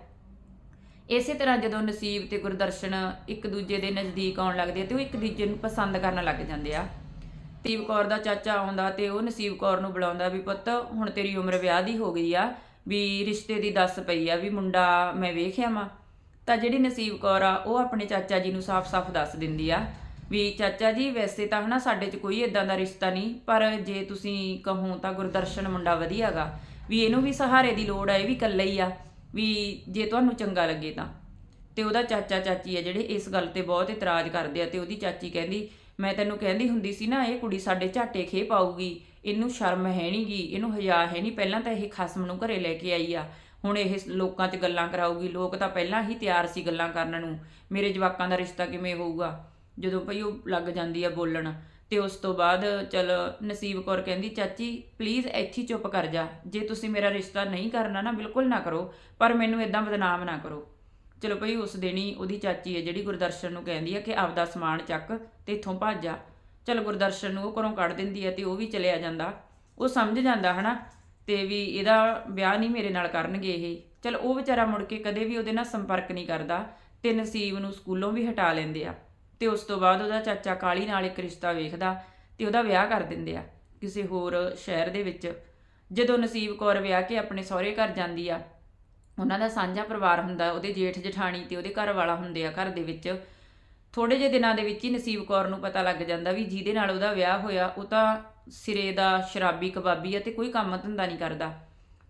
ਇਸੇ ਤਰ੍ਹਾਂ ਜਦੋਂ ਨਸੀਬ ਤੇ ਗੁਰਦਰਸ਼ਨ ਇੱਕ ਦੂਜੇ ਦੇ ਨਜ਼ਦੀਕ ਆਉਣ ਲੱਗਦੇ ਆ ਤੇ ਉਹ ਇੱਕ ਦੂਜੇ ਨੂੰ ਪਸੰਦ ਕਰਨ ਲੱਗ ਜਾਂਦੇ ਆ। ਨਸੀਬ ਕੌਰ ਦਾ ਚਾਚਾ ਆਉਂਦਾ ਤੇ ਉਹ ਨਸੀਬ ਕੌਰ ਨੂੰ ਬੁਲਾਉਂਦਾ ਵੀ ਪੁੱਤ ਹੁਣ ਤੇਰੀ ਉਮਰ ਵਿਆਹ ਦੀ ਹੋ ਗਈ ਆ, ਵੀ ਰਿਸ਼ਤੇ ਦੀ ਦੱਸ ਪਈ ਆ ਵੀ ਮੁੰਡਾ ਮੈਂ ਵੇਖਿਆ ਵਾਂ। ਤਾਂ ਜਿਹੜੀ ਨਸੀਬ ਕੌਰ ਆ, ਉਹ ਆਪਣੇ ਚਾਚਾ ਜੀ ਨੂੰ ਸਾਫ਼-ਸਾਫ਼ ਦੱਸ ਦਿੰਦੀ ਆ ਵੀ ਚਾਚਾ ਜੀ, ਵੈਸੇ ਤਾਂ ਹਨਾ ਸਾਡੇ 'ਚ ਕੋਈ ਇਦਾਂ ਦਾ ਰਿਸ਼ਤਾ ਨਹੀਂ, ਪਰ ਜੇ ਤੁਸੀਂ ਕਹੋ ਤਾਂ ਗੁਰਦਰਸ਼ਨ ਮੁੰਡਾ ਵਧੀਆਗਾ। ਵੀ ਇਹਨੂੰ ਵੀ ਸਹਾਰੇ ਦੀ ਲੋੜ ਆ, ਇਹ ਵੀ ਇਕੱਲਾ ਹੀ ਆ, ਵੀ ਜੇ ਤੁਹਾਨੂੰ ਚੰਗਾ ਲੱਗੇ ਤਾਂ। ਤੇ ਉਹਦਾ ਚਾਚਾ ਚਾਚੀ ਆ ਜਿਹੜੇ ਇਸ ਗੱਲ ਤੇ ਬਹੁਤ ਇਤਰਾਜ਼ ਕਰਦੇ ਆ ਤੇ ਉਹਦੀ ਚਾਚੀ ਕਹਿੰਦੀ, ਮੈਂ ਤੈਨੂੰ ਕਹਿੰਦੀ ਹੁੰਦੀ ਸੀ ਨਾ, ਇਹ ਕੁੜੀ ਸਾਡੇ ਝਾਟੇ ਖੇ ਪਾਊਗੀ ਇਹਨੂੰ ਸ਼ਰਮ ਹੈ ਨਹੀਂਗੀ ਇਹਨੂੰ ਹਯਾ ਹੈ ਨਹੀਂ ਪਹਿਲਾਂ ਤਾਂ ਇਹ ਖਸਮ ਨੂੰ ਘਰੇ ਲੈ ਕੇ ਆਈ ਆ। ਹੁਣ ਇਹ ਲੋਕਾਂ 'ਚ ਗੱਲਾਂ ਕਰਾਊਗੀ, ਲੋਕ ਤਾਂ ਪਹਿਲਾਂ ਹੀ ਤਿਆਰ ਸੀ ਗੱਲਾਂ ਕਰਨ ਨੂੰ। ਮੇਰੇ ਜਵਾਕਾਂ ਦਾ ਰਿਸ਼ਤਾ ਕਿਵੇਂ ਹੋਊਗਾ? ਜਦੋਂ ਭਈ ਉਹ ਲੱਗ ਜਾਂਦੀ ਆ ਬੋਲਣ, ਤੇ ਉਸ ਤੋਂ ਬਾਅਦ ਚਲ ਨਸੀਬ ਕੌਰ ਕਹਿੰਦੀ, ਚਾਚੀ ਪਲੀਜ਼ ਇੱਥੇ ਚੁੱਪ ਕਰ ਜਾ। ਜੇ ਤੁਸੀਂ ਮੇਰਾ ਰਿਸ਼ਤਾ ਨਹੀਂ ਕਰਨਾ ਨਾ, ਬਿਲਕੁਲ ਨਾ ਕਰੋ, ਪਰ ਮੈਨੂੰ ਇਦਾਂ ਬਦਨਾਮ ਨਾ ਕਰੋ। ਚਲੋ ਭਈ ਉਸ ਦਿਨ ਹੀ ਉਹਦੀ ਚਾਚੀ ਹੈ ਜਿਹੜੀ ਗੁਰਦਰਸ਼ਨ ਨੂੰ ਕਹਿੰਦੀ ਹੈ ਕਿ ਆਪਦਾ ਸਮਾਨ ਚੱਕ ਤੇ ਇੱਥੋਂ ਭੱਜ ਜਾ। ਚਲ ਗੁਰਦਰਸ਼ਨ ਨੂੰ ਉਹ ਘਰੋਂ ਕੱਢ ਦਿੰਦੀ ਹੈ ਤੇ ਉਹ ਵੀ ਚਲਿਆ ਜਾਂਦਾ। ਉਹ ਸਮਝ ਜਾਂਦਾ, ਹਨਾ? ਤੇ ਵੀ ਇਹਦਾ ਵਿਆਹ ਨਹੀਂ ਮੇਰੇ ਨਾਲ ਕਰਨਗੇ ਇਹ। ਚਲ ਉਹ ਵਿਚਾਰਾ ਮੁੜ ਕੇ ਕਦੇ ਵੀ ਉਹਦੇ ਨਾਲ ਸੰਪਰਕ ਨਹੀਂ ਕਰਦਾ ਤੇ ਨਸੀਬ ਨੂੰ ਸਕੂਲੋਂ ਵੀ ਹਟਾ ਲੈਂਦੇ ਆ ਤੇ ਉਸ ਤੋਂ ਬਾਅਦ ਉਹਦਾ ਚਾਚਾ ਕਾਲੀ ਨਾਲ ਇੱਕ ਰਿਸ਼ਤਾ ਵੇਖਦਾ ਤੇ ਉਹਦਾ ਵਿਆਹ ਕਰ ਦਿੰਦੇ ਆ ਕਿਸੇ ਹੋਰ ਸ਼ਹਿਰ ਦੇ ਵਿੱਚ। ਜਦੋਂ ਨਸੀਬ ਕੌਰ ਵਿਆਹ ਕੇ ਆਪਣੇ ਸਹੁਰੇ ਘਰ ਜਾਂਦੀ ਆ, ਉਹਨਾਂ ਦਾ ਸਾਂਝਾ ਪਰਿਵਾਰ ਹੁੰਦਾ, ਉਹਦੇ ਜੇਠ ਜਠਾਣੀ ਤੇ ਉਹਦੇ ਘਰ ਵਾਲਾ ਹੁੰਦੇ ਆ ਘਰ ਦੇ ਵਿੱਚ। ਥੋੜੇ ਜਿਹੇ ਦਿਨਾਂ ਦੇ ਵਿੱਚ ਹੀ ਨਸੀਬ ਕੌਰ ਨੂੰ ਪਤਾ ਲੱਗ ਜਾਂਦਾ ਵੀ ਜਿਹਦੇ ਨਾਲ ਉਹਦਾ ਵਿਆਹ ਹੋਇਆ, ਉਹ ਤਾਂ ਸਿਰੇ ਦਾ ਸ਼ਰਾਬੀ, ਕਬਾਬੀ ਆ ਤੇ ਕੋਈ ਕੰਮ ਧੰਦਾ ਨਹੀਂ ਕਰਦਾ।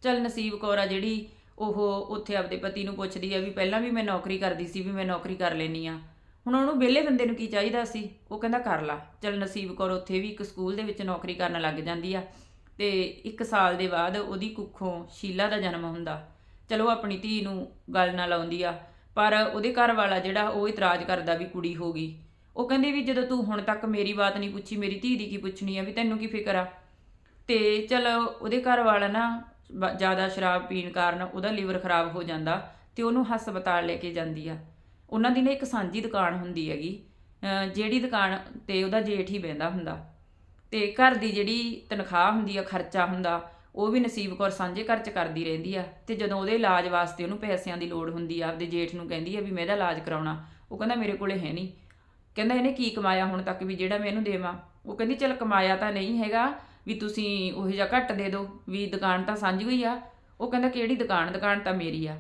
ਚਲ ਨਸੀਬ ਕੌਰ ਆ ਜਿਹੜੀ, ਉਹ ਉੱਥੇ ਆਪਦੇ ਪਤੀ ਨੂੰ ਪੁੱਛਦੀ ਆ ਵੀ ਪਹਿਲਾਂ ਵੀ ਮੈਂ ਨੌਕਰੀ ਕਰਦੀ ਸੀ, ਵੀ ਮੈਂ ਨੌਕਰੀ ਕਰ ਲੈਣੀ ਆ। ਹੁਣ ਉਹਨੂੰ ਵਿਹਲੇ ਬੰਦੇ ਨੂੰ ਕੀ ਚਾਹੀਦਾ ਸੀ? ਉਹ ਕਹਿੰਦਾ ਕਰ ਲਾ। ਚਲ ਨਸੀਬ ਕੌਰ ਉੱਥੇ ਵੀ ਇੱਕ ਸਕੂਲ ਦੇ ਵਿੱਚ ਨੌਕਰੀ ਕਰਨ ਲੱਗ ਜਾਂਦੀ ਆ ਤੇ ਇੱਕ ਸਾਲ ਦੇ ਬਾਅਦ ਉਹਦੀ ਕੁੱਖੋਂ ਸ਼ੀਲਾ ਦਾ ਜਨਮ ਹੁੰਦਾ। ਚਲੋ ਆਪਣੀ ਧੀ ਨੂੰ ਗੱਲ ਨਾਲ ਆਉਂਦੀ ਆ, ਪਰ ਉਹਦੇ ਘਰ ਵਾਲਾ ਜਿਹੜਾ ਉਹ ਇਤਰਾਜ਼ ਕਰਦਾ ਵੀ ਕੁੜੀ ਹੋ ਗਈ। ਉਹ ਕਹਿੰਦੇ ਵੀ ਜਦੋਂ ਤੂੰ ਹੁਣ ਤੱਕ ਮੇਰੀ ਬਾਤ ਨਹੀਂ ਪੁੱਛੀ, ਮੇਰੀ ਧੀ ਦੀ ਕੀ ਪੁੱਛਣੀ ਆ ਵੀ ਤੈਨੂੰ ਕੀ ਫਿਕਰ ਆ? ਤੇ ਚਲ ਉਹਦੇ ਘਰ ਵਾਲਾ ਨਾ ਬ- ਜ਼ਿਆਦਾ ਸ਼ਰਾਬ ਪੀਣ ਕਾਰਨ ਉਹਦਾ ਲੀਵਰ ਖਰਾਬ ਹੋ ਜਾਂਦਾ ਤੇ ਉਹਨੂੰ ਹਸਪਤਾਲ ਲੈ ਕੇ ਜਾਂਦੀ ਆ। ਉਹਨਾਂ ਦੀ ਨਾ ਇੱਕ ਸਾਂਝੀ ਦੁਕਾਨ ਹੁੰਦੀ ਹੈਗੀ ਜਿਹੜੀ ਦੁਕਾਨ ਤੇ ਉਹਦਾ ਜੇਠ ਹੀ ਬਹਿੰਦਾ ਹੁੰਦਾ। ਤੇ ਘਰ ਦੀ ਜਿਹੜੀ ਤਨਖਾਹ ਹੁੰਦੀ ਆ, ਖਰਚਾ ਹੁੰਦਾ, ਉਹ ਵੀ ਨਸੀਬ ਕੌਰ ਸਾਂਝੇ ਘਰ ਚ ਕਰਦੀ ਰਹਿੰਦੀ ਆ। ਤੇ ਜਦੋਂ ਉਹਦੇ ਇਲਾਜ ਵਾਸਤੇ ਉਹਨੂੰ ਪੈਸਿਆਂ ਦੀ ਲੋੜ ਹੁੰਦੀ ਆ, ਆਪਦੇ ਜੇਠ ਨੂੰ ਕਹਿੰਦੀ ਆ ਵੀ ਮੈਂ ਇਹਦਾ ਇਲਾਜ ਕਰਾਉਣਾ, ਉਹ ਕਹਿੰਦਾ ਮੇਰੇ ਕੋਲੇ ਹੈ ਨਹੀਂ। ਕਹਿੰਦਾ ਇਹਨੇ ਕੀ ਕਮਾਇਆ ਹੁਣ ਤੱਕ ਵੀ ਜਿਹੜਾ ਮੈਂ ਇਹਨੂੰ ਦੇਵਾਂ? ਉਹ ਕਹਿੰਦੀ, ਚਲ ਕਮਾਇਆ ਤਾਂ ਨਹੀਂ ਹੈਗਾ ਵੀ ਤੁਸੀਂ ਉਹੋ ਜਿਹਾ ਘੱਟ ਦੇ ਦਿਓ, ਵੀ ਦੁਕਾਨ ਤਾਂ ਸਾਂਝੀ ਹੋਈ ਆ। ਉਹ ਕਹਿੰਦਾ, ਕਿਹੜੀ ਦੁਕਾਨ? ਦੁਕਾਨ ਤਾਂ ਮੇਰੀ ਆ।